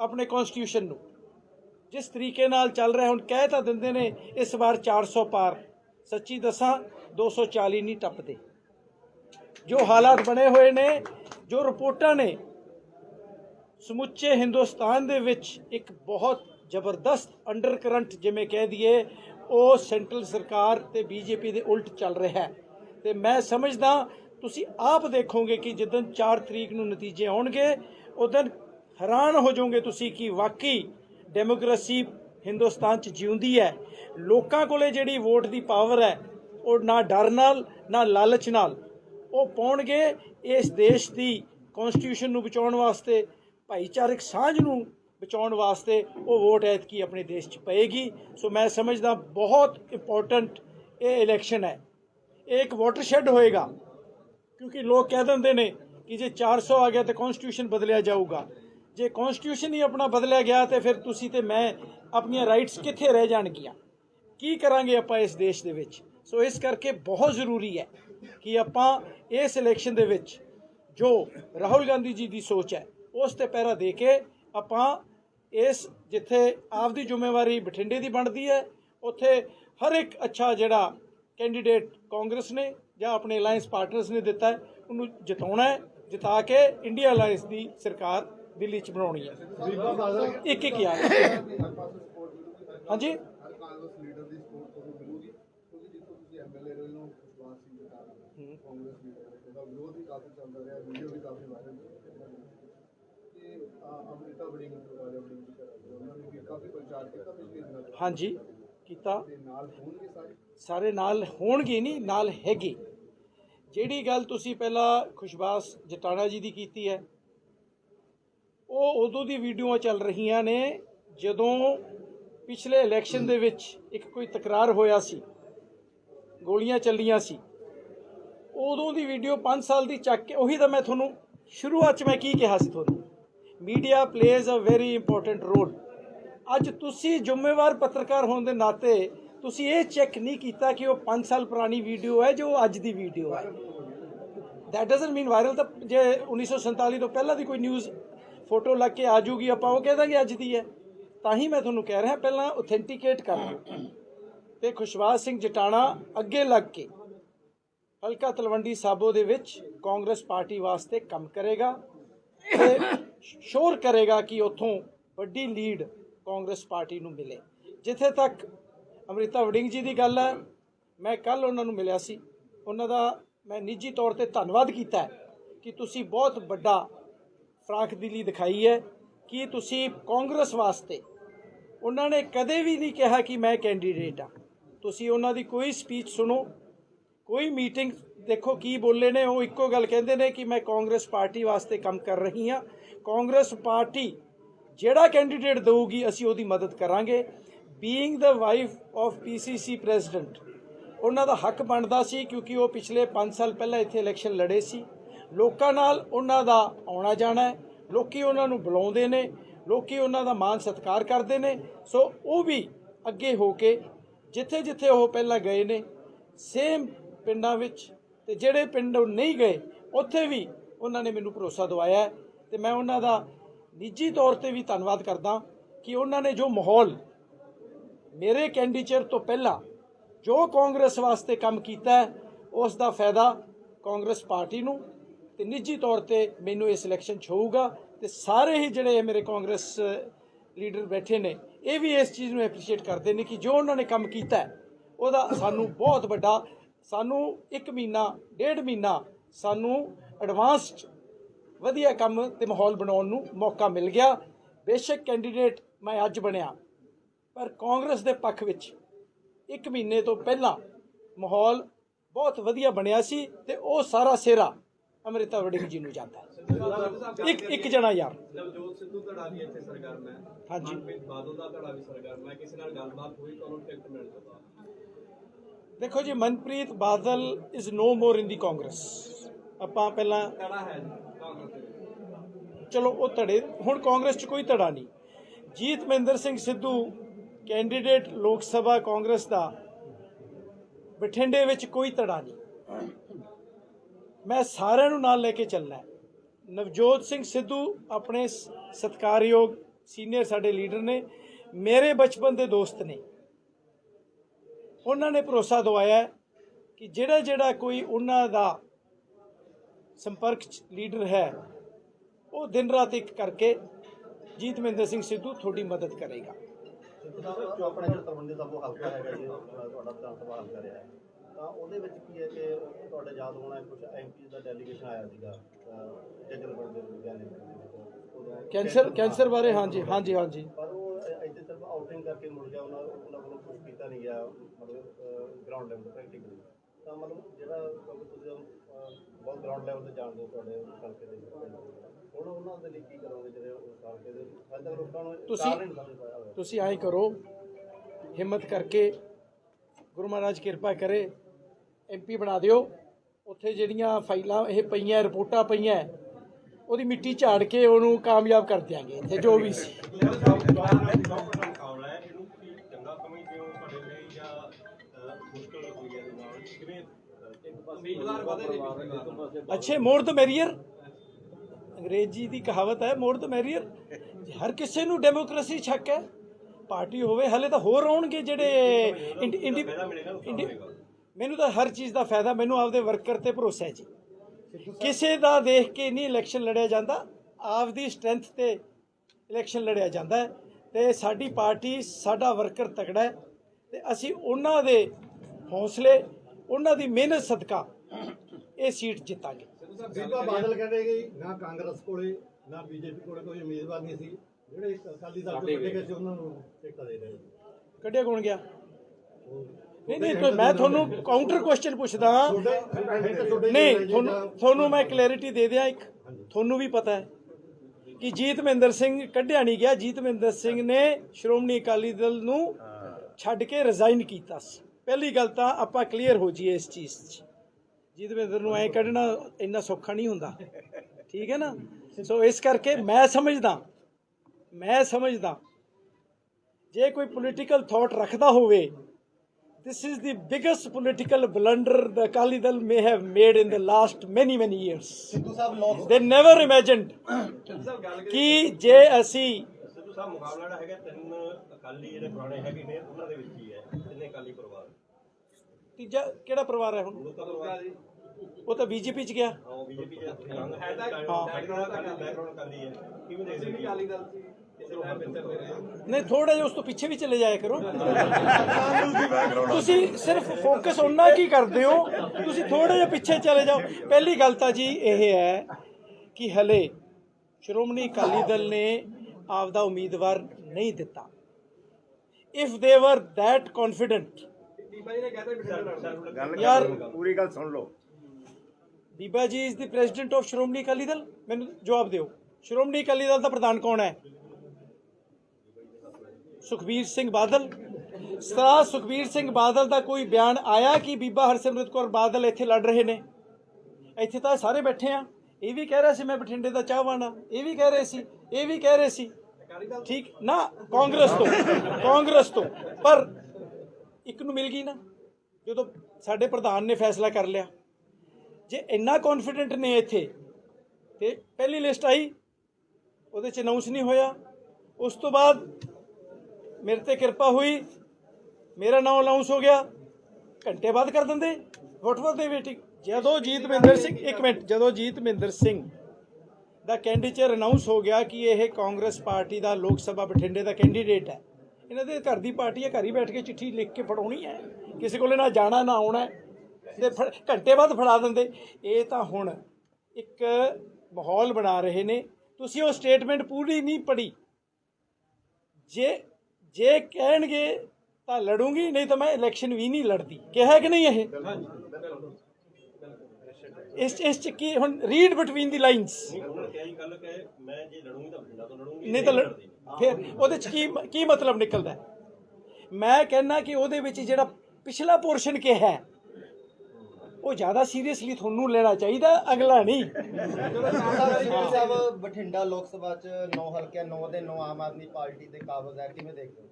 ਆਪਣੇ ਕਨਸਟੀਟਿਊਸ਼ਨ ਨੂੰ। ਜਿਸ ਤਰੀਕੇ ਨਾਲ ਚੱਲ ਰਿਹਾ, ਹੁਣ ਕਹਿ ਤਾਂ ਦਿੰਦੇ ਨੇ, ਇਸ ਵਾਰ 400 ਪਾਰ। ਸੱਚੀ ਦੱਸਾਂ 240 ਨਹੀਂ ਟੱਪਦੇ। ਜੋ ਹਾਲਾਤ ਬਣੇ ਹੋਏ ਨੇ, ਜੋ ਰਿਪੋਰਟਾਂ ਨੇ ਸਮੁੱਚੇ ਹਿੰਦੁਸਤਾਨ ਦੇ ਵਿੱਚ ਇੱਕ ਬਹੁਤ ਜ਼ਬਰਦਸਤ ਅੰਡਰ ਕਰੰਟ ਜਿਵੇਂ ਕਹਿ ਦਈਏ, ਉਹ ਸੈਂਟਰਲ ਸਰਕਾਰ ਤੇ ਬੀਜੇਪੀ ਦੇ ਉਲਟ ਚੱਲ ਰਿਹਾ ਹੈ। ਤੇ ਮੈਂ ਸਮਝਦਾ, ਤੁਸੀਂ ਆਪ ਦੇਖੋਗੇ ਕਿ ਜਦੋਂ 4 ਤਰੀਕ ਨੂੰ ਨਤੀਜੇ ਆਉਣਗੇ ਉਦੋਂ ਹੈਰਾਨ ਹੋ ਜਾਓਗੇ ਤੁਸੀਂ ਕਿ ਵਾਕਈ ਡੈਮੋਕ੍ਰੇਸੀ ਹਿੰਦੁਸਤਾਨ 'ਚ ਜਿਉਂਦੀ ਹੈ। ਲੋਕਾਂ ਕੋਲੇ ਜਿਹੜੀ ਵੋਟ ਦੀ ਪਾਵਰ ਹੈ, ਉਹ ਨਾ ਡਰ ਨਾਲ, ਨਾ ਲਾਲਚ ਨਾਲ, ਉਹ ਪਾਉਣਗੇ ਇਸ ਦੇਸ਼ ਦੀ ਕਨਸਟੀਟਿਊਸ਼ਨ ਨੂੰ ਬਚਾਉਣ ਵਾਸਤੇ। ਭਾਈਚਾਰਕ ਸਾਂਝ ਨੂੰ ਬਚਾਉਣ ਵਾਸਤੇ ਉਹ ਵੋਟ ਐਤਕੀ ਆਪਣੇ ਦੇਸ਼ 'ਚ ਪਏਗੀ। ਸੋ ਮੈਂ ਸਮਝਦਾ ਬਹੁਤ ਇੰਪੋਰਟੈਂਟ ਇਹ ਇਲੈਕਸ਼ਨ ਹੈ। ਇਹ ਇੱਕ ਵਾਟਰਸ਼ੈਡ ਹੋਏਗਾ। ਕਿਉਂਕਿ ਲੋਕ ਕਹਿ ਦਿੰਦੇ ਨੇ ਕਿ ਜੇ 400 ਆ ਗਿਆ ਤਾਂ ਕਨਸਟੀਟਿਊਸ਼ਨ ਬਦਲਿਆ ਜਾਊਗਾ। ਜੇ ਕਨਸਟੀਟਿਊਸ਼ਨ ਹੀ ਆਪਣਾ ਬਦਲਿਆ ਗਿਆ ਤੇ ਫਿਰ ਤੁਸੀਂ ਤੇ ਮੈਂ ਆਪਣੀਆਂ ਰਾਈਟਸ ਕਿੱਥੇ ਰਹਿ ਜਾਣਗੀਆਂ? ਕੀ ਕਰਾਂਗੇ ਆਪਾਂ ਇਸ ਦੇਸ਼ ਦੇ ਵਿੱਚ? ਸੋ ਇਸ ਕਰਕੇ ਬਹੁਤ ਜ਼ਰੂਰੀ ਹੈ ਕਿ ਆਪਾਂ ਇਸ ਇਲੈਕਸ਼ਨ ਦੇ ਵਿੱਚ ਜੋ ਰਾਹੁਲ ਗਾਂਧੀ ਜੀ ਦੀ ਸੋਚ ਹੈ ਉਸ ਤੇ ਪਹਿਰਾ ਦੇ ਕੇ ਆਪਾਂ ਇਸ ਜਿੱਥੇ ਆਪਦੀ ਜ਼ਿੰਮੇਵਾਰੀ ਬਠਿੰਡੇ ਦੀ ਬਣਦੀ ਹੈ ਉੱਥੇ ਹਰ ਇੱਕ ਅੱਛਾ ਜਿਹੜਾ ਕੈਂਡੀਡੇਟ ਕਾਂਗਰਸ ਨੇ ਜਾਂ ਆਪਣੇ ਅਲਾਈਅੰਸ ਪਾਰਟਨਰਸ ਨੇ ਦਿੱਤਾ ਹੈ ਉਹਨੂੰ ਜਿਤਾਉਣਾ ਹੈ ਜਿਤਾ ਕੇ ਇੰਡੀਆ ਅਲਾਈਅੰਸ ਦੀ ਸਰਕਾਰ ਦਿੱਲੀ 'ਚ ਬਣਾਉਣੀ ਹੈ। ਇੱਕ ਇੱਕ ਯਾਰ। ਹਾਂਜੀ? ਕਾਂਗਰਸ ਲੀਡਰ ਦੀ ਸਪੋਰਟ ਤੁਹਾਨੂੰ ਮਿਲੂਗੀ ਕਿਉਂਕਿ ਜਿੱਥੋਂ ਤੁਸੀਂ ਐਮਐਲਏ ਰਹੇ ਹੋ। ਵਿਸ਼ਵਾਸ ਸਿੰਘ ਦੇ ਕਾਰਨ ਕਾਂਗਰਸ ਲੀਡਰ ਉਹਦਾ ਵਿਰੋਧ ਵੀ ਕਾਫੀ ਚੱਲਦਾ ਰਿਹਾ ਵੀਡੀਓ ਵੀ ਕਾਫੀ ਵਾਇਰਲ ਕਿ ਅ, ਅਮਰੀਕਾ ਬੜੀ ਗੁਰਦੁਆਰਾ ਬੜੀ ਗੁਰਦੁਆਰਾ ਉਹਨਾਂ ਨੇ ਵੀ ਕਾਫੀ ਪ੍ਰਚਾਰ ਕੀਤਾ ਪਿਛਲੇ ਦਿਨਾਂ ਤੋਂ ਹਾਂਜੀ, ਕੀਤਾ। ਸਾਰੇ ਸਾਰੇ ਨਾਲ ਹੋਣਗੇ ਨਹੀਂ, ਨਾਲ ਹੈਗੇ। ਜਿਹੜੀ ਗੱਲ ਤੁਸੀਂ ਪਹਿਲਾਂ ਖੁਸ਼ਬਾਸ ਜਟਾਣਾ ਜੀ ਦੀ ਕੀਤੀ ਹੈ, ਉਹ ਉਦੋਂ ਦੀ ਵੀਡੀਓਆਂ ਚੱਲ ਰਹੀਆਂ ਨੇ, ਜਦੋਂ ਪਿਛਲੇ ਇਲੈਕਸ਼ਨ ਦੇ ਵਿੱਚ ਇੱਕ ਕੋਈ ਤਕਰਾਰ ਹੋਇਆ ਸੀ, ਗੋਲੀਆਂ ਚੱਲੀਆਂ ਸੀ। ਉਦੋਂ ਦੀ ਵੀਡੀਓ 5 ਸਾਲ ਦੀ ਚੱਕ ਕੇ, ਉਹੀ ਤਾਂ ਮੈਂ ਤੁਹਾਨੂੰ ਸ਼ੁਰੂਆਤ 'ਚ ਮੈਂ ਕੀ ਕਿਹਾ ਸੀ ਤੁਹਾਨੂੰ। Media plays a very important role ਅੱਜ ਤੁਸੀਂ ਜ਼ਿੰਮੇਵਾਰ ਪੱਤਰਕਾਰ ਹੋਣ ਦੇ ਨਾਤੇ ਤੁਸੀਂ ਇਹ ਚੈੱਕ ਨਹੀਂ ਕੀਤਾ ਕਿ ਉਹ 5 ਸਾਲ ਪੁਰਾਣੀ ਵੀਡੀਓ ਹੈ ਜੋ ਅੱਜ ਦੀ ਵੀਡੀਓ ਹੈ। ਦੈਟ ਡਸਨਟ ਮੀਨ ਵਾਇਰਲ ਤਾਂ ਜੇ 1947 ਤੋਂ ਪਹਿਲਾਂ ਦੀ ਕੋਈ ਨਿਊਜ਼ ਫੋਟੋ ਲੱਗ ਕੇ ਆ ਜੂਗੀ ਆਪਾਂ ਉਹ ਕਹਿ ਦਾਂਗੇ ਅੱਜ ਦੀ ਹੈ। ਤਾਂ ਹੀ ਮੈਂ ਤੁਹਾਨੂੰ ਕਹਿ ਰਿਹਾ, ਪਹਿਲਾਂ ਆਥੈਂਟੀਕੇਟ ਕਰ ਲਓ। ਤੇ ਖੁਸ਼ਵਾਸ ਸਿੰਘ ਜਟਾਣਾ ਅੱਗੇ ਲੱਗ ਕੇ, ਹਲਕਾ ਤਲਵੰਡੀ ਸਾਬੋ ਦੇ ਵਿੱਚ ਕਾਂਗਰਸ ਪਾਰਟੀ ਵਾਸਤੇ ਕੰਮ ਕਰੇਗਾ ਤੇ ਸ਼ੋਰ ਕਰੇਗਾ ਕਿ ਉੱਥੋਂ ਵੱਡੀ ਲੀਡ ਕਾਂਗਰਸ ਪਾਰਟੀ ਨੂੰ ਮਿਲੇ। ਜਿੱਥੇ ਤੱਕ ਅਮ੍ਰਿਤਾ ਵੜਿੰਗ ਜੀ ਦੀ ਗੱਲ ਹੈ, ਮੈਂ ਕੱਲ ਉਹਨਾਂ ਨੂੰ ਮਿਲਿਆ ਸੀ। ਉਹਨਾਂ ਦਾ ਮੈਂ ਨਿੱਜੀ ਤੌਰ ਤੇ ਧੰਨਵਾਦ ਕੀਤਾ ਕਿ ਤੁਸੀਂ ਬਹੁਤ ਵੱਡਾ ਫਰਾਖ ਦਿਲੀ ਦਿਖਾਈ ਹੈ, ਕਿ ਤੁਸੀਂ ਕਾਂਗਰਸ ਵਾਸਤੇ ਉਹਨਾਂ ਨੇ ਕਦੇ ਵੀ ਨਹੀਂ ਕਿਹਾ ਕਿ ਮੈਂ ਕੈਂਡੀਡੇਟ ਆ ਤੁਸੀਂ ਉਹਨਾਂ ਦੀ ਕੋਈ ਸਪੀਚ ਸੁਣੋ, ਕੋਈ ਮੀਟਿੰਗ ਦੇਖੋ ਕੀ ਬੋਲੇ ਨੇ। ਉਹ ਇੱਕੋ ਗੱਲ ਕਹਿੰਦੇ ਨੇ ਕਿ ਮੈਂ ਕਾਂਗਰਸ ਪਾਰਟੀ ਵਾਸਤੇ ਕੰਮ ਕਰ ਰਹੀ ਹਾਂ। ਕਾਂਗਰਸ ਪਾਰਟੀ ਜਿਹੜਾ ਕੈਂਡੀਡੇਟ ਦੇਊਗੀ, ਅਸੀਂ ਉਹਦੀ ਮਦਦ ਕਰਾਂਗੇ। Being the wife of PCC president ਉਹਨਾਂ ਦਾ ਹੱਕ ਬਣਦਾ ਸੀ ਕਿਉਂਕਿ ਉਹ ਪਿਛਲੇ 5 ਸਾਲ ਪਹਿਲਾਂ ਇੱਥੇ ਇਲੈਕਸ਼ਨ ਲੜੇ ਸੀ। ਲੋਕਾਂ ਨਾਲ ਉਹਨਾਂ ਦਾ ਆਉਣਾ ਜਾਣਾ ਹੈ। ਲੋਕੀ ਉਹਨਾਂ ਨੂੰ ਬੁਲਾਉਂਦੇ ਨੇ। ਲੋਕੀ ਉਹਨਾਂ ਦਾ ਮਾਣ ਸਤਿਕਾਰ ਕਰਦੇ ਨੇ। ਸੋ ਉਹ ਵੀ ਅੱਗੇ ਹੋ ਕੇ ਜਿੱਥੇ ਜਿੱਥੇ ਉਹ ਪਹਿਲਾਂ ਗਏ ਨੇ ਸੇਮ ਪਿੰਡਾਂ ਵਿੱਚ ਤੇ ਜਿਹੜੇ ਪਿੰਡ ਉਹ ਨਹੀਂ ਗਏ, ਉੱਥੇ ਵੀ ਉਹਨਾਂ ਨੇ ਮੈਨੂੰ ਭਰੋਸਾ ਦਵਾਇਆ ਹੈ ਤੇ ਮੈਂ ਉਹਨਾਂ ਦਾ ਨਿੱਜੀ ਤੌਰ ਤੇ ਵੀ ਧੰਨਵਾਦ ਕਰਦਾ ਕਿ ਉਹਨਾਂ ਨੇ ਜੋ ਮਾਹੌਲ ਮੇਰੇ ਕੈਂਡੀਚਰ ਤੋਂ ਪਹਿਲਾਂ ਜੋ ਕਾਂਗਰਸ ਵਾਸਤੇ ਕੰਮ ਕੀਤਾ ਉਸ ਦਾ ਫਾਇਦਾ ਕਾਂਗਰਸ ਪਾਰਟੀ ਨੂੰ ਤੇ ਨਿੱਜੀ ਤੌਰ ਤੇ ਮੈਨੂੰ ਇਸ ਇਲੈਕਸ਼ਨ 'ਚ ਹੋਊਗਾ ਤੇ ਸਾਰੇ ਹੀ ਜਿਹੜੇ ਮੇਰੇ ਕਾਂਗਰਸ ਲੀਡਰ ਬੈਠੇ ਨੇ, ਇਹ ਵੀ ਇਸ ਚੀਜ਼ ਨੂੰ ਐਪਰੀਸ਼ੀਏਟ ਕਰਦੇ ਨੇ ਕਿ ਜੋ ਉਹਨਾਂ ਨੇ ਕੰਮ ਕੀਤਾ ਉਹਦਾ ਸਾਨੂੰ ਬਹੁਤ ਵੱਡਾ, ਸਾਨੂੰ 1 ਮਹੀਨਾ, ਡੇਢ ਮਹੀਨਾ ਸਾਨੂੰ ਐਡਵਾਂਸ 'ਚ ਵਧੀਆ ਕੰਮ ਤੇ ਮਾਹੌਲ ਬਣਾਉਣ ਨੂੰ ਮੌਕਾ ਮਿਲ ਗਿਆ। ਬੇਸ਼ੱਕ ਕੈਂਡੀਡੇਟ ਮੈਂ ਅੱਜ ਬਣਿਆ ਪਰ ਕਾਂਗਰਸ ਦੇ ਪੱਖ ਵਿੱਚ ਇੱਕ ਮਹੀਨੇ ਤੋਂ ਪਹਿਲਾਂ ਮਾਹੌਲ ਬਹੁਤ ਵਧੀਆ ਬਣਿਆ ਸੀ ਤੇ ਉਹ ਸਾਰਾ ਸਿਹਰਾ ਅਮ੍ਰਿਤਾ ਵੜਿੰਗ ਜੀ ਨੂੰ ਜਾਂਦਾ। ਹੈ ਇੱਕ ਇੱਕ ਜਣਾ ਯਾਰ। ਨਵਜੋਤ ਸਿੱਧੂ ਧੜਾ ਵੀ ਇੱਥੇ ਸਰਗਰਮ ਹੈ। ਹਾਂਜੀ। ਮਨਪ੍ਰੀਤ ਬਾਦਲ ਦਾ ਧੜਾ ਵੀ ਸਰਗਰਮ ਹੈ। ਕਿਸੇ ਨਾਲ ਗੱਲਬਾਤ ਹੋਈ ਤੁਹਾਨੂੰ ਟਿਕਟ ਮਿਲਣ ਤੋਂ ਬਾਅਦ ਦੇਖੋ ਜੀ Manpreet Badal is no more in the Congress. ਆਪਾਂ ਪਹਿਲਾਂ ਧੜਾ ਹੈ ਜੀ। ਚਲੋ, ਉਹ ਧੜੇ। ਹੁਣ ਕਾਂਗਰਸ 'ਚ ਕੋਈ ਧੜਾ ਨਹੀਂ। ਜੀਤ ਮਹਿੰਦਰ ਸਿੰਘ ਸਿੱਧੂ ਕੈਂਡੀਡੇਟ ਲੋਕ ਸਭਾ ਕਾਂਗਰਸ ਦਾ। ਬਠਿੰਡੇ ਵਿੱਚ ਕੋਈ ਧੜਾ ਨਹੀਂ। ਮੈਂ ਸਾਰਿਆਂ ਨੂੰ ਨਾਲ ਲੈ ਕੇ ਚੱਲਣਾ ਨਵਜੋਤ ਸਿੰਘ ਸਿੱਧੂ ਆਪਣੇ ਸ- ਸਤਿਕਾਰਯੋਗ ਸੀਨੀਅਰ ਸਾਡੇ ਲੀਡਰ ਨੇ, ਮੇਰੇ ਬਚਪਨ ਦੇ ਦੋਸਤ ਨੇ। ਉਹਨਾਂ ਨੇ ਭਰੋਸਾ ਦਵਾਇਆ ਕਿ ਜਿਹੜਾ ਜਿਹੜਾ ਕੋਈ ਉਹਨਾਂ ਦਾ ਸੰਪਰਕ 'ਚ ਲੀਡਰ ਹੈ ਉਹ ਦਿਨ ਰਾਤ ਇੱਕ ਕਰਕੇ ਜੀਤ ਮਹਿੰਦਰ ਸਿੰਘ ਸਿੱਧੂ ਤੁਹਾਡੀ ਮਦਦ ਕਰੇਗਾ। ਜੋ ਆਪਣਾ ਜਿਹੜਾ ਤਲਵੰਡੀ ਸਾਬੋ ਹਲਕਾ ਹੈਗਾ ਜੀ ਆਪਣਾ ਤੁਹਾਡਾ ਵਿਧਾਨ ਸਭਾ ਹਲਕਾ ਰਿਹਾ ਹੈ। ਤਾਂ ਉਹਦੇ ਵਿੱਚ ਕੀ ਹੈ ਕਿ ਤੁਹਾਡੇ ਯਾਦ ਹੋਣਾ ਕੁਝ ਐਮਪੀ ਦਾ ਡੈਲੀਗੇਸ਼ਨ ਆਇਆ ਸੀਗਾ ਜਗਲਪੁਰ ਦੇ ਲੁਧਿਆਣੇ ਦੇ ਵਿੱਚ। ਉਦੋਂ ਕੈਂਸਰ ਕੈਂਸਰ ਬਾਰੇ ਹਾਂਜੀ ਹਾਂਜੀ ਹਾਂਜੀ। ਪਰ ਉਹ ਇ- ਇੱਥੇ ਸਿਰਫ ਆਊਟਿੰਗ ਕਰਕੇ ਮੁੜ ਗਿਆ ਉਹਨਾਂ ਉਹਨਾਂ ਵੱਲੋਂ ਕੁਝ ਕੀਤਾ ਨਹੀਂ ਗਿਆ ਮਤਲਬ ਗਰਾਊਂਡ ਲੈਵਲ ਤੇ ਪ੍ਰੈਕਟੀਕਲੀ ਤਾਂ ਮਤਲਬ ਜਿਹੜਾ ਕਿਉਂਕਿ ਤੁਸੀਂ ਅਹ, ਬਹੁਤ ਗਰਾਊਂਡ ਲੈਵਲ ਤੇ ਜਾਣਦੇ ਹੋ ਤੁਹਾਡੇ ਹਲਕੇ ਦੇ ਪਿੰਡ। ਹੁਣ ਉਹਨਾਂ ਦੇ ਲਈ ਕੀ ਕਰੋਗੇ ਜਿਹੜੇ ਉਸ ਹਲਕੇ ਦੇ ਹਜੇ ਤੱਕ ਲੋਕਾਂ ਨੂੰ ਤੁਸੀਂ- ਕਾਰਨ ਨਹੀਂ ਸਮਝ ਪਾਇਆ ਹੋਇਆ। ਤੁਸੀਂ ਐਂ ਕਰੋ ਹਿੰਮਤ ਕਰਕੇ ਗੁਰੂ ਮਹਾਰਾਜ ਕਿਰਪਾ ਕਰੇ ਐਮਪੀ ਬਣਾ ਦਿਓ। ਉੱਥੇ ਜਿਹੜੀਆਂ ਫਾਈਲਾਂ ਇਹ ਪਈਆਂ ਰਿਪੋਰਟਾਂ ਪਈਆਂ ਉਹਦੀ ਮਿੱਟੀ ਝਾੜ ਕੇ ਉਹਨੂੰ ਕਾਮਯਾਬ ਕਰ ਦਿਆਂਗੇ ਇੱਥੇ ਜੋ ਵੀ ਸੀ। ਉਮੀਦਵਾਰ ਵਧੇ ਨੇ ਇੱਕ ਪਾਸੇ ਅੱਛੇ ਮੋਰ ਦ ਮੈਰੀਅਰ ਅੰਗਰੇਜ਼ੀ ਦੀ ਕਹਾਵਤ ਹੈ ਮੋਰ ਦ ਮੈਰੀਅਰ ਹਰ ਕਿਸੇ ਨੂੰ ਡੈਮੋਕ੍ਰੇਸੀ ਛੱਕ ਹੈ। ਪਾਰਟੀ ਹੋਵੇ, ਹਲੇ ਤਾਂ ਹੋਰ ਆਉਣਗੇ ਜਿਹੜੇ ਇੰਡੀ- ਮੈਨੂੰ ਤਾਂ ਹਰ ਚੀਜ਼ ਦਾ ਫਾਇਦਾ, ਮੈਨੂੰ ਆਪਦੇ ਵਰਕਰ ਤੇ ਭਰੋਸਾ ਹੈ ਜੀ। ਕਿਸੇ ਦਾ ਦੇਖ ਕੇ ਨਹੀਂ ਇਲੈਕਸ਼ਨ ਲੜਿਆ ਜਾਂਦਾ, ਆਪਦੀ ਸਟਰੈਂਥ ਤੇ ਇਲੈਕਸ਼ਨ ਲੜਿਆ ਜਾਂਦਾ ਹੈ। ਤੇ ਸਾਡੀ ਪਾਰਟੀ, ਸਾਡਾ ਵਰਕਰ ਤਕੜਾ ਹੈ। ਤੇ ਅਸੀਂ ਉਹਨਾਂ ਦੇ ਹੌਸਲੇ ਉਹਨਾਂ ਦੀ ਮਿਹਨਤ ਸਦਕਾ ਇਹ ਸੀਟ ਜਿੱਤਾਂਗੇ। ਬੀਬਾ ਬਾਦਲ ਕਹਿੰਦੇ ਕਿ ਨਾ ਕਾਂਗਰਸ ਕੋਲੇ ਨਾ ਬੀਜੇਪੀ ਕੋਲੇ ਕੋਈ ਉਮੀਦਵਾਰ ਨਹੀਂ ਸੀ। ਜਿਹੜੇ ਅਕਾਲੀ ਦਲ ਤੋਂ ਕੱਢੇ ਗਏ ਸੀ ਉਹਨਾਂ ਨੂੰ ਟਿਕਟ ਦੇ ਰਹੇ ਕੱਢਿਆ ਕੌਣ ਗਿਆ? ਨਹੀਂ ਨਹੀਂ ਕੋਈ ਮੈਂ ਤੁਹਾਨੂੰ ਕਾਊਂਟਰ ਕੁਐਸਚਨ ਪੁੱਛਦਾ ਨਹੀਂ ਤੁਹਾਨੂੰ ਤੁਹਾਨੂੰ ਮੈਂ ਕਲੈਰਿਟੀ ਦੇ ਦਿਆਂ ਇੱਕ। ਤੁਹਾਨੂੰ ਵੀ ਪਤਾ ਹੈ ਕਿ ਜੀਤ ਮਹਿੰਦਰ ਸਿੰਘ ਕੱਢਿਆ ਨਹੀਂ ਗਿਆ। ਜੀਤ ਮਹਿੰਦਰ ਸਿੰਘ ਨੇ ਸ਼੍ਰੋਮਣੀ ਅਕਾਲੀ ਦਲ ਨੂੰ ਛੱਡ ਕੇ ਰਿਜ਼ਾਈਨ ਕੀਤਾ ਸੀ। ਪਹਿਲੀ ਗੱਲ ਤਾਂ ਆਪਾਂ ਕਲੀਅਰ ਹੋ ਜਾਈਏ ਇਸ ਚੀਜ਼ 'ਚ ਜੀਤ ਮਹਿੰਦਰ ਨੂੰ ਐ ਕੱਢਣਾ ਇੰਨਾ ਸੌਖਾ ਨਹੀਂ ਹੁੰਦਾ ਠੀਕ ਹੈ ਨਾ ਸੋ ਇਸ ਕਰਕੇ ਮੈਂ ਸਮਝਦਾ ਮੈਂ ਸਮਝਦਾ ਜੇ ਕੋਈ ਪੋਲੀਟੀਕਲ ਥਾਟ ਰੱਖਦਾ ਹੋਵੇ this is the biggest political blunder the Akali Dal may have made in the last many many years they never imagined ਕਿ ਜੇ ਅਸੀਂ ਸਿੱਧੂ ਸਾਹਿਬ ਮੁਕਾਬਲਾ ਜਿਹੜਾ ਹੈਗਾ ਤਿੰਨ ਅਕਾਲੀ ਜਿਹੜੇ ਪੁਰਾਣੇ ਹੈਗੇ ਨੇ ਉਹਨਾਂ ਦੇ ਵਿੱਚ ਹੀ ਹੈ ਤਿੰਨੇ ਅਕਾਲੀ ਪਰਿਵਾਰ। ਤੀਜਾ ਕਿਹੜਾ ਪਰਿਵਾਰ ਹੈ ਹੁਣ? ਉਹ ਤਾਂ ਪਰਿਵਾਰ। ਉਹ ਤਾਂ ਬੀਜੇਪੀ ਚ ਗਿਆ। ਹਾਂ ਉਹ ਬੀਜੇਪੀ ਦੇ ਰੰਗ ਹੈ ਤਾਂ ਬੈਕਗ੍ਰਾਉਂਡ ਅਕਾਲੀ ਹੈ। ਕਿਵੇਂ ਦੇਖਦੇ ਹੋ? ਅਕਾਲੀ ਦਲ ਸੀ। ਕਿਸੇ ਟਾਈਮ ਪਿੱਛੇ ਹੋ ਰਿਹਾ। ਨਹੀਂ ਥੋੜਾ ਜਿਹਾ ਉਸ ਤੋਂ ਪਿੱਛੇ ਵੀ ਚਲੇ ਜਾਇਆ ਕਰੋ। ਤੁਸੀਂ ਸਿਰਫ ਫੋਕਸ ਉਹਨਾਂ ਕੀ ਕਰਦੇ ਹੋ ਤੁਸੀਂ ਥੋੜਾ ਜਿਹਾ ਪਿੱਛੇ ਚਲੇ ਜਾਓ। ਪਹਿਲੀ ਗੱਲ ਤਾਂ ਜੀ ਇਹ ਹੈ ਕਿ ਹਲੇ ਸ਼੍ਰੋਮਣੀ ਅਕਾਲੀ ਦਲ ਨੇ ਆਪਦਾ ਉਮੀਦਵਾਰ ਨਹੀਂ ਦਿੱਤਾ। ਇਫ ਦੇ ਵਰ that confident ਗੱਲ ਯਾਰ- ਪੂਰੀ ਗੱਲ ਸੁਣ ਲਓ। ਬੀਬਾ ਜੀ is the president of Shiromani Akali Dal? ਮੈਨੂੰ ਜਵਾਬ ਦਿਓ। ਸ਼੍ਰੋਮਣੀ ਅਕਾਲੀ ਦਲ ਦਾ ਪ੍ਰਧਾਨ ਕੌਣ ਹੈ? ਸੁਖਬੀਰ ਸਿੰਘ ਬਾਦਲ। ਸਰਾ ਸੁਖਬੀਰ ਸਿੰਘ ਬਾਦਲ ਦਾ ਕੋਈ ਬਿਆਨ ਆਇਆ ਕਿ ਬੀਬਾ ਹਰਸਿਮਰਤ ਕੌਰ ਬਾਦਲ ਇੱਥੇ ਲੜ ਰਹੇ ਨੇ? ਇੱਥੇ ਤਾਂ ਸਾਰੇ ਬੈਠੇ ਆ। ਇਹ ਵੀ ਕਹਿ ਰਿਹਾ ਸੀ ਮੈਂ ਬਠਿੰਡੇ ਦਾ ਚਾਹਵਾਨ ਆ। ਇਹ ਵੀ ਕਹਿ ਰਹੇ ਸੀ ਇਹ ਵੀ ਕਹਿ ਰਹੇ ਸੀ। ਠੀਕ, ਨਾ, ਕਾਂਗਰਸ ਤੋਂ ਕਾਂਗਰਸ ਤੋਂ। ਪਰ ਇੱਕ ਨੂੰ ਮਿਲ ਗਈ ਨਾ, ਜਦੋਂ ਸਾਡੇ ਪ੍ਰਧਾਨ ਨੇ ਫੈਸਲਾ ਕਰ ਲਿਆ। ਜੇ ਇੰਨਾ ਕੌਨਫੀਡੈਂਟ ਨੇ ਇੱਥੇ, ਤੇ ਪਹਿਲੀ ਲਿਸਟ ਆਈ, ਉਹਦੇ ਚ ਅਨਾਉਂਸ ਨਹੀਂ ਹੋਇਆ। ਉਸ ਤੋਂ ਬਾਅਦ ਮੇਰੇ ਤੇ ਕਿਰਪਾ ਹੋਈ, ਮੇਰਾ ਨਾਮ ਅਨਾਉਂਸ ਹੋ ਗਿਆ। ਘੰਟੇ ਬਾਅਦ ਕਰ ਦਿੰਦੇ, ਵਾਟ ਵਾਸ ਦੇ ਵੇਟਿੰਗ ਜਦੋਂ ਜੀਤ ਮਹਿੰਦਰ ਸਿੰਘ, ਇੱਕ ਮਿੰਟ, ਜਦੋਂ ਜੀਤ ਮਹਿੰਦਰ ਸਿੰਘ ਦਾ ਕੈਂਡੀਡੇਚਰ ਅਨਾਉਂਸ ਹੋ ਗਿਆ ਕਿ ਇਹ ਕਾਂਗਰਸ ਪਾਰਟੀ ਦਾ ਲੋਕ ਸਭਾ ਬਠਿੰਡੇ ਦਾ ਕੈਂਡੀਡੇਟ ਹੈ। ਇਹਨਾਂ ਦੇ ਘਰ ਦੀ ਪਾਰਟੀ ਹੈ, ਘਰ ਹੀ ਬੈਠ ਕੇ ਚਿੱਠੀ ਲਿਖ ਕੇ ਫੜਾਉਣੀ ਹੈ। ਕਿਸੇ ਕੋਲੇ ਨਾ ਜਾਣਾ, ਨਾ ਆਉਣਾ ਹੈ। ਤੇ ਫੜ- ਘੰਟੇ ਬਾਅਦ ਫੜਾ ਦਿੰਦੇ। ਇਹ ਤਾਂ ਹੁਣ ਇੱਕ ਮਾਹੌਲ ਬਣਾ ਰਹੇ ਨੇ। ਤੁਸੀਂ ਉਹ ਸਟੇਟਮੈਂਟ ਪੂਰੀ ਨਹੀਂ ਪੜ੍ਹੀ। ਜੇ ਜੇ ਕਹਿਣਗੇ ਤਾਂ ਲੜੂੰਗੀ, ਨਹੀਂ ਤਾਂ ਮੈਂ ਇਲੈਕਸ਼ਨ ਵੀ ਨਹੀਂ ਲੜਦੀ। ਕਿਹਾ ਕਿ ਨਹੀਂ ਇਹ? ਇਸ ਇਸ ਚ ਕੀ ਹੁਣ ਰੀਡ ਬਿਟਵੀਨ ਦੀ ਲਾਈਨਸ ਨਹੀਂ ਨੇ ਤਾਂ ਬਠਿੰਡਾ ਤੋਂ ਲੜੂੰਗੀ ਨਹੀਂ ਤਾਂ ਲੜ- ਫਿਰ ਉਹਦੇ ਚ ਕੀ ਕੀ ਮਤਲਬ ਨਿਕਲਦਾ? ਹੈ? ਮੈਂ ਕਹਿੰਨਾ ਕਿ ਉਹਦੇ ਵਿੱਚ ਜਿਹੜਾ ਪਿਛਲਾ ਪੋਰਸ਼ਨ ਕਿਹਾ ਹੈ ਉਹ ਜ਼ਿਆਦਾ ਸੀਰੀਅਸਲੀ ਤੁਹਾਨੂੰ ਲੈਣਾ ਚਾਹੀਦਾ ਅਗਲਾ ਨਹੀਂ। ਸਾਹਿਬ ਬਠਿੰਡਾ ਲੋਕ ਸਭਾ ਚ 9 ਹਲਕਿਆਂ 9 ਦੇ 9 ਆਮ ਆਦਮੀ ਪਾਰਟੀ ਦੇ ਕਾਬਜ਼ ਹੈ ਕਿਵੇਂ ਦੇਖਦੇ ਹੋ?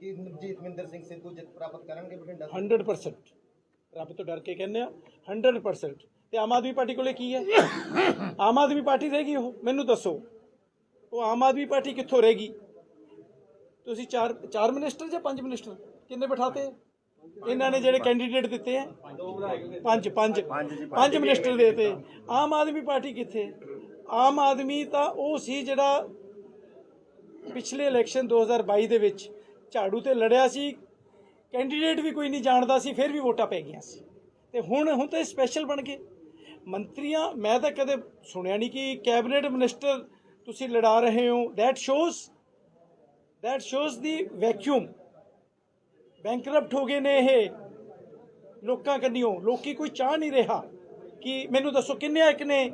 ਕਿ ਜੀਤਮਿੰਦਰ ਸਿੰਘ ਸਿੱਧੂ ਜਿੱਤ ਪ੍ਰਾਪਤ ਕਰਨਗੇ ਬਠਿੰਡਾ ਤੋਂ? 100% ਰੱਬ ਤੋਂ ਡਰ ਕੇ ਕਹਿੰਦੇ ਆ 100% ਤੇ ਆਮ ਆਦਮੀ ਪਾਰਟੀ ਕੋਲੇ ਕੀ ਹੈ? ਆਮ ਆਦਮੀ ਪਾਰਟੀ ਰਹੇਗੀ ਉਹ? ਮੈਨੂੰ ਦੱਸੋ। ਉਹ ਆਮ ਆਦਮੀ ਪਾਰਟੀ ਕਿੱਥੋਂ ਰਹੇਗੀ? ਤੁਸੀਂ ਚਾਰ ਚਾਰ ਮਿਨਿਸਟਰ ਜਾਂ ਪੰਜ ਮਿਨਿਸਟਰ ਕਿੰਨੇ ਬਿਠਾਤੇ? ਇਹਨਾਂ ਨੇ ਜਿਹੜੇ ਕੈਂਡੀਡੇਟ ਦਿੱਤੇ ਆ? ਪੰਜ ਪੰਜ। ਪੰਜ ਮਿਨਿਸਟਰ ਦੇਤੇ। ਆਮ ਆਦਮੀ ਪਾਰਟੀ ਕਿੱਥੇ? ਆਮ ਆਦਮੀ ਤਾਂ ਉਹ ਸੀ ਜਿਹੜਾ ਪਿਛਲੇ ਇਲੈਕਸ਼ਨ 2022 ਦੇ ਵਿੱਚ ਝਾੜੂ ਤੇ ਲੜਿਆ ਸੀ ਕੈਂਡੀਡੇਟ ਵੀ ਕੋਈ ਨਹੀਂ ਜਾਣਦਾ ਸੀ, ਫਿਰ ਵੀ ਵੋਟਾਂ ਪੈ ਗਈਆਂ ਸੀ। ਤੇ ਹੁਣ ਹੁਣ ਤਾਂ ਸਪੈਸ਼ਲ ਬਣ ਗਏ। ਮੰਤਰੀਆਂ, ਮੈਂ ਤਾਂ ਕਦੇ ਸੁਣਿਆ ਨਹੀਂ ਕਿ ਕੈਬਨਿਟ ਮਿਨਿਸਟਰ ਤੁਸੀਂ ਲੜਾ ਰਹੇ ਹੋ। That shows that shows the vacuum bankrupt ਹੋ ਗਏ ਨੇ ਇਹ ਲੋਕਾਂ ਕੰਨਿਓ। ਲੋਕੀ ਕੋਈ ਚਾਹ ਨਹੀਂ ਰਿਹਾ ਕਿ ਮੈਨੂੰ ਦੱਸੋ ਕਿੰਨੇ ਇੱਕ ਨੇ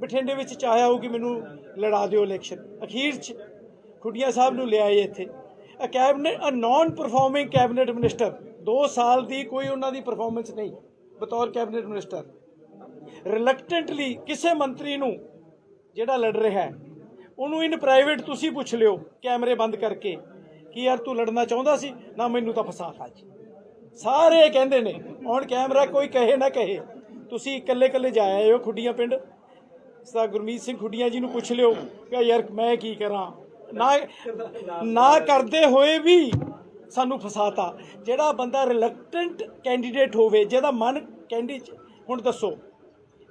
ਬਠਿੰਡੇ ਵਿੱਚ ਚਾਹਿਆ ਹੋ ਕਿ ਮੈਨੂੰ ਲੜਾ ਦਿਓ ਇਲੈਕਸ਼ਨ ਅਖੀਰ 'ਚ ਖੁੱਡੀਆਂ ਸਾਹਿਬ ਨੂੰ ਲਿਆਏ ਇੱਥੇ। Cabinet a non performing cabinet minister 2 ਸਾਲ ਦੀ ਕੋਈ ਉਹਨਾਂ ਦੀ ਪਰਫਾਰਮੈਂਸ ਨਹੀਂ, ਬਤੌਰ ਕੈਬਨਿਟ ਮਿਨਿਸਟਰ ਰਿਲੈਕਟੈਂਟਲੀ ਕਿਸੇ ਮੰਤਰੀ ਨੂੰ ਜਿਹੜਾ ਲੜ ਰਿਹਾ ਹੈ, ਉਹਨੂੰ ਇਨ ਪ੍ਰਾਈਵੇਟ ਤੁਸੀਂ ਪੁੱਛ ਲਿਓ ਕੈਮਰੇ ਬੰਦ ਕਰਕੇ ਕਿ ਯਾਰ ਤੂੰ ਲੜਨਾ ਚਾਹੁੰਦਾ ਸੀ, ਨਾ ਮੈਨੂੰ ਤਾਂ ਫਸਾਤਾ ਜੀ। ਸਾਰੇ ਕਹਿੰਦੇ ਨੇ ਔਨ ਕੈਮਰਾ ਕੋਈ ਕਹੇ ਨਾ ਕਹੇ, ਤੁਸੀਂ ਇਕੱਲੇ ਇਕੱਲੇ ਜਾਇਆ ਹੋ ਖੁੱਡੀਆਂ ਪਿੰਡ। ਸਾ ਗੁਰਮੀਤ ਸਿੰਘ ਖੁੱਡੀਆਂ ਜੀ ਨੂੰ ਪੁੱਛ ਲਿਓ ਕਿ ਯਾਰ ਮੈਂ ਕੀ ਕਰਾਂ ਨਾ ਨਾ ਕਰਦੇ ਹੋਏ ਵੀ ਸਾਨੂੰ ਫਸਾਤਾ। ਜਿਹੜਾ ਬੰਦਾ ਰਿਲੈਕਟੈਂਟ ਕੈਂਡੀਡੇਟ ਹੋਵੇ ਜਿਹਦਾ ਮਨ ਕੈਂਡੀ ਹੁਣ ਦੱਸੋ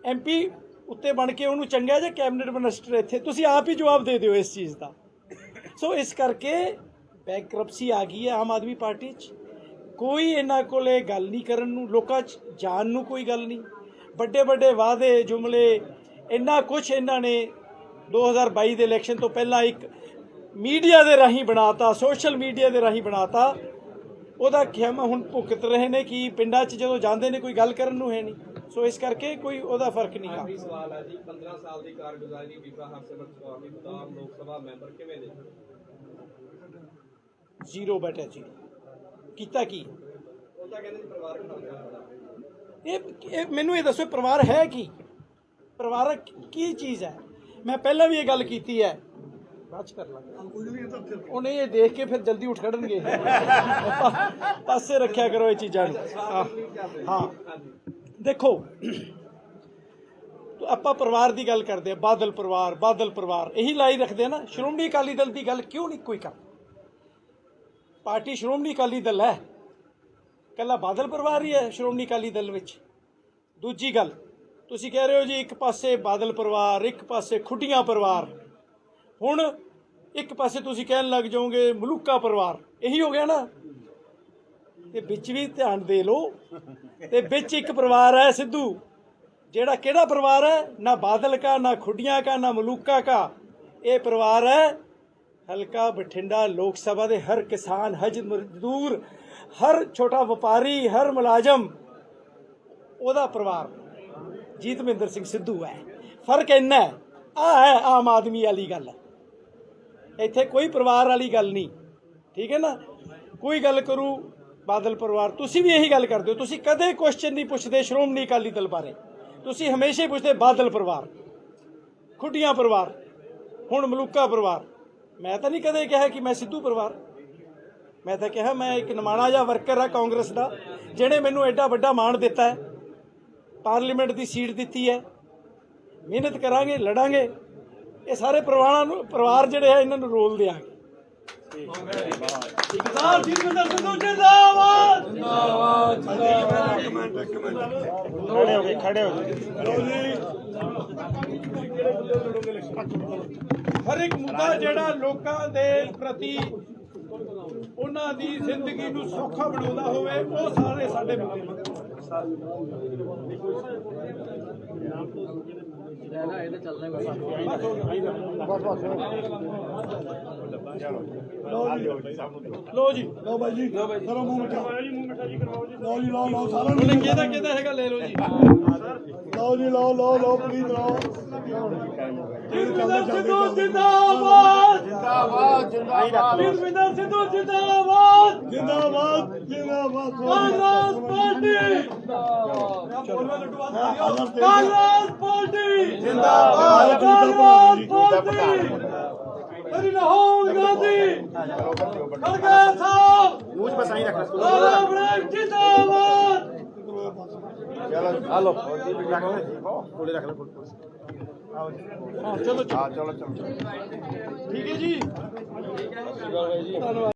ਐਮਪੀ ਉੱਤੇ ਬਣ ਕੇ ਉਹਨੂੰ ਚੰਗਾ ਜਾਂ ਕੈਬਨਿਟ ਮਿਨਿਸਟਰ ਇੱਥੇ? ਤੁਸੀਂ ਆਪ ਹੀ ਜਵਾਬ ਦੇ ਦਿਓ ਇਸ ਚੀਜ਼ ਦਾ। ਸੋ ਇਸ ਕਰਕੇ ਬੈਂਕਰਪਸੀ ਆ ਗਈ ਹੈ ਆਮ ਆਦਮੀ ਪਾਰਟੀ 'ਚ। ਕੋਈ ਇਹਨਾਂ ਕੋਲੇ ਗੱਲ ਨਹੀਂ ਕਰਨ ਨੂੰ ਲੋਕਾਂ 'ਚ ਜਾਣ ਨੂੰ ਕੋਈ ਗੱਲ ਨਹੀਂ। ਵੱਡੇ ਵੱਡੇ ਵਾਅਦੇ ਜੁਮਲੇ ਇੰਨਾ ਕੁਝ ਇਹਨਾਂ ਨੇ 2022 ਦੇ ਇਲੈਕਸ਼ਨ ਤੋਂ ਪਹਿਲਾਂ ਇੱਕ ਮੀਡੀਆ ਦੇ ਰਾਹੀਂ ਬਣਾਤਾ ਸੋਸ਼ਲ ਮੀਡੀਆ ਦੇ ਰਾਹੀਂ ਬਣਾਤਾ। ਉਹਦਾ ਖਿਆਮਾ ਹੁਣ ਭੁਗਤ ਰਹੇ ਨੇ ਕਿ ਪਿੰਡਾਂ 'ਚ ਜਦੋਂ ਜਾਂਦੇ ਨੇ ਕੋਈ ਗੱਲ ਕਰਨ ਨੂੰ ਹੈ ਨਹੀਂ। ਸੋ ਇਸ ਕਰਕੇ ਕੋਈ ਉਹਦਾ ਫ਼ਰਕ ਨਹੀਂ ਆ। ਸਵਾਲ ਹੈ ਜੀ 15 ਸਾਲ ਦੀ ਕਾਰਗੁਜ਼ਾਰੀ ਬੀਬਾ ਹਰਸਿਮਰਤ ਕੌਰ ਦੀ ਬਤੌਰ ਲੋਕ ਸਭਾ ਮੈਂਬਰ ਕਿਵੇਂ ਦੇ ਜ਼ੀਰੋ ਬੈਟਾ ਜੀ। ਕੀਤਾ ਕੀ? ਉਹ ਤਾਂ ਕਹਿੰਦੇ ਇਹ ਇਹ ਮੈਨੂੰ ਇਹ ਦੱਸੋ ਪਰਿਵਾਰ ਹੈ ਕੀ? ਪਰਿਵਾਰਕ ਕੀ ਚੀਜ਼ ਹੈ? ਮੈਂ ਪਹਿਲਾਂ ਵੀ ਇਹ ਗੱਲ ਕੀਤੀ ਹੈ। ਬਾਅਦ ਚ ਕਰ ਲਾਂਗੇ। ਉਹਨੇ ਇਹ ਦੇਖ ਕੇ ਫਿਰ ਜਲਦੀ ਉੱਠ ਖੜਨਗੇ ਪਾਸੇ ਰੱਖਿਆ ਕਰੋ ਇਹ ਚੀਜ਼ਾਂ ਨੂੰ। ਹਾਂ ਦੇਖੋ ਤਾਂ ਆਪਾਂ ਪਰਿਵਾਰ ਦੀ ਗੱਲ ਕਰਦੇ ਆ ਬਾਦਲ ਪਰਿਵਾਰ ਬਾਦਲ ਪਰਿਵਾਰ। ਇਹੀ ਲਾਈ ਰੱਖਦੇ ਆ ਨਾ ਸ਼੍ਰੋਮਣੀ ਅਕਾਲੀ ਦਲ ਦੀ ਗੱਲ ਕਿਉਂ ਨਹੀਂ ਕੋਈ ਕਰਦਾ? ਪਾਰਟੀ ਸ਼੍ਰੋਮਣੀ ਅਕਾਲੀ ਦਲ ਹੈ। ਕੱਲਾ ਬਾਦਲ ਪਰਿਵਾਰ ਹੀ ਹੈ ਸ਼੍ਰੋਮਣੀ ਅਕਾਲੀ ਦਲ ਵਿੱਚ। ਦੂਜੀ ਗੱਲ ਤੁਸੀਂ ਕਹਿ ਰਹੇ ਹੋ ਜੀ ਇੱਕ ਪਾਸੇ ਬਾਦਲ ਪਰਿਵਾਰ ਇੱਕ ਪਾਸੇ ਖੁੱਡੀਆਂ ਪਰਿਵਾਰ। ਹੁਣ ਇੱਕ ਪਾਸੇ ਤੁਸੀਂ ਕਹਿਣ ਲੱਗ ਜਾਓਗੇ ਮਲੂਕਾ ਪਰਿਵਾਰ, ਇਹੀ ਹੋ ਗਿਆ ਨਾ। ਤੇ ਵਿੱਚ ਵੀ ਧਿਆਨ ਦੇ ਲਓ, ਤੇ ਵਿੱਚ ਇੱਕ ਪਰਿਵਾਰ ਹੈ ਸਿੱਧੂ, ਜਿਹੜਾ ਕਿਹੜਾ ਪਰਿਵਾਰ ਹੈ? ਨਾ ਬਾਦਲ ਕਾ, ਨਾ ਖੁੱਡੀਆਂ ਕਾ, ਨਾ ਮਲੂਕਾ ਕਾ। ਇਹ ਪਰਿਵਾਰ ਹੈ ਹਲਕਾ ਬਠਿੰਡਾ ਲੋਕ ਸਭਾ ਦੇ ਹਰ ਕਿਸਾਨ, ਹਜ ਮਜ਼ਦੂਰ, ਹਰ ਛੋਟਾ ਵਪਾਰੀ, ਹਰ ਮੁਲਾਜ਼ਮ, ਉਹਦਾ ਪਰਿਵਾਰ ਜੀਤਮਿੰਦਰ ਸਿੰਘ ਸਿੱਧੂ ਹੈ। ਫ਼ਰਕ ਇੰਨਾ ਹੈ ਆ ਹੈ ਆਮ ਆਦਮੀ ਵਾਲੀ ਗੱਲ। ਇੱਥੇ ਕੋਈ ਪਰਿਵਾਰ ਵਾਲੀ ਗੱਲ ਨਹੀਂ। ਠੀਕ ਹੈ ਨਾ? ਕੋਈ ਗੱਲ ਕਰੂ, ਬਾਦਲ ਪਰਿਵਾਰ, ਤੁਸੀਂ ਵੀ ਇਹੀ ਗੱਲ ਕਰਦੇ ਹੋ। ਤੁਸੀਂ ਕਦੇ ਕੁਐਸਚਨ ਨਹੀਂ ਪੁੱਛਦੇ, ਸ਼੍ਰੋਮਣੀ ਅਕਾਲੀ ਦਲ ਬਾਰੇ। ਤੁਸੀਂ ਹਮੇਸ਼ਾ ਹੀ ਪੁੱਛਦੇ, ਬਾਦਲ ਪਰਿਵਾਰ, ਖੁੱਡੀਆਂ ਪਰਿਵਾਰ, ਹੁਣ ਮਲੂਕਾ ਪਰਿਵਾਰ। ਮੈਂ ਤਾਂ ਨਹੀਂ ਕਦੇ ਕਿਹਾ ਕਿ ਮੈਂ ਸਿੱਧੂ ਪਰਿਵਾਰ। ਮੈਂ ਤਾਂ ਕਿਹਾ ਮੈਂ ਇੱਕ ਨਿਮਾਣਾ ਜਿਹਾ ਵਰਕਰ ਆ ਕਾਂਗਰਸ ਦਾ, ਜਿਹਨੇ ਮੈਨੂੰ ਐਡਾ ਵੱਡਾ ਮਾਣ ਦਿੱਤਾ ਹੈ। ਪਾਰਲੀਮੈਂਟ ਦੀ ਸੀਟ ਦਿੱਤੀ ਹੈ। ਮਿਹਨਤ ਕਰਾਂਗੇ, ਲੜਾਂਗੇ। ਇਹ ਸਾਰੇ ਪਰਿਵਾਰਾਂ ਨੂੰ ਪਰਿਵਾਰ ਜਿਹੜੇ ਆ ਇਹਨਾਂ ਨੂੰ ਰੋਲ ਦੇਾਂਗੇ ਸਰਦਾਰ ਜੀਤਿੰਦਰ ਸਿੱਧੂ ਜਿੰਦਾਬਾਦ! ਖੜੇ ਹੋ ਗਏ ਖੜੇ ਹੋ ਗਏ। ਹਰ ਇੱਕ ਮੁੱਦਾ ਜਿਹੜਾ ਲੋਕਾਂ ਦੇ ਪ੍ਰਤੀ ਉਹਨਾਂ ਦੀ ਜ਼ਿੰਦਗੀ ਨੂੰ ਸੌਖਾ ਬਣਾਉਂਦਾ ਹੋਵੇ ਉਹ ਸਾਰੇ ਸਾਡੇ ਮੁੱਦੇ ਬਸ ਬਸ। ਲੋ ਜੀ। ਲਓ ਬਾਈ ਜੀ ਕਰੋ ਮੂੰਹ ਮਿੱਠਾ। ਲਓ ਜੀ ਲਓ ਲਓ ਸਾਰਿਆਂ ਨੂੰ ਹੁਣ ਕਿਹਦਾ ਕਿਹਦਾ ਹੈਗਾ? ਲੈ ਲਓ ਜੀ। ਲਓ ਜੀ ਲਓ ਲਓ ਲਓ ਪਲੀਜ਼ ਸਿੱਧੂ ਜਿੰਦਾਬਾਦ। ਜਿੰਦਾਬਾਦ ਜਿੰਦਾਬਾਦ। ਜੀਤਮਿੰਦਰ ਸਿੱਧੂ ਜਿੰਦਾਬਾਦ। ਜਿੰਦਾਬਾਦ ਜਿੰਦਾਬਾਦ। ਕਾਂਗਰਸ ਪਾਰਟੀ। ਕਾਂਗਰਸ ਪਾਰਟੀ। ਜਿੰਦਾਬਾਦ। ਕਾਂਗਰਸ ਪਾਰਟੀ। ਹਰੀ ਰਾਹੁਲ ਗਾਂਧੀ ਖੜਗੇ ਸਾਹਿਬ ਮੂੰਹ ਬਸ ਆਈ ਰੱਖਣਾ ਬ੍ਰੇਕ ਜਿੰਦਾਬਾਦ। ਹਲੋ ਕੋਲੇ ਰੱਖ ਲੈ ਕੋਲੇ। ਹਾਂ ਚਲੋ ਹਾਂ ਚਲੋ ਚਲੋ। ਠੀਕ ਹੈ ਜੀ। ਧੰਨਵਾਦ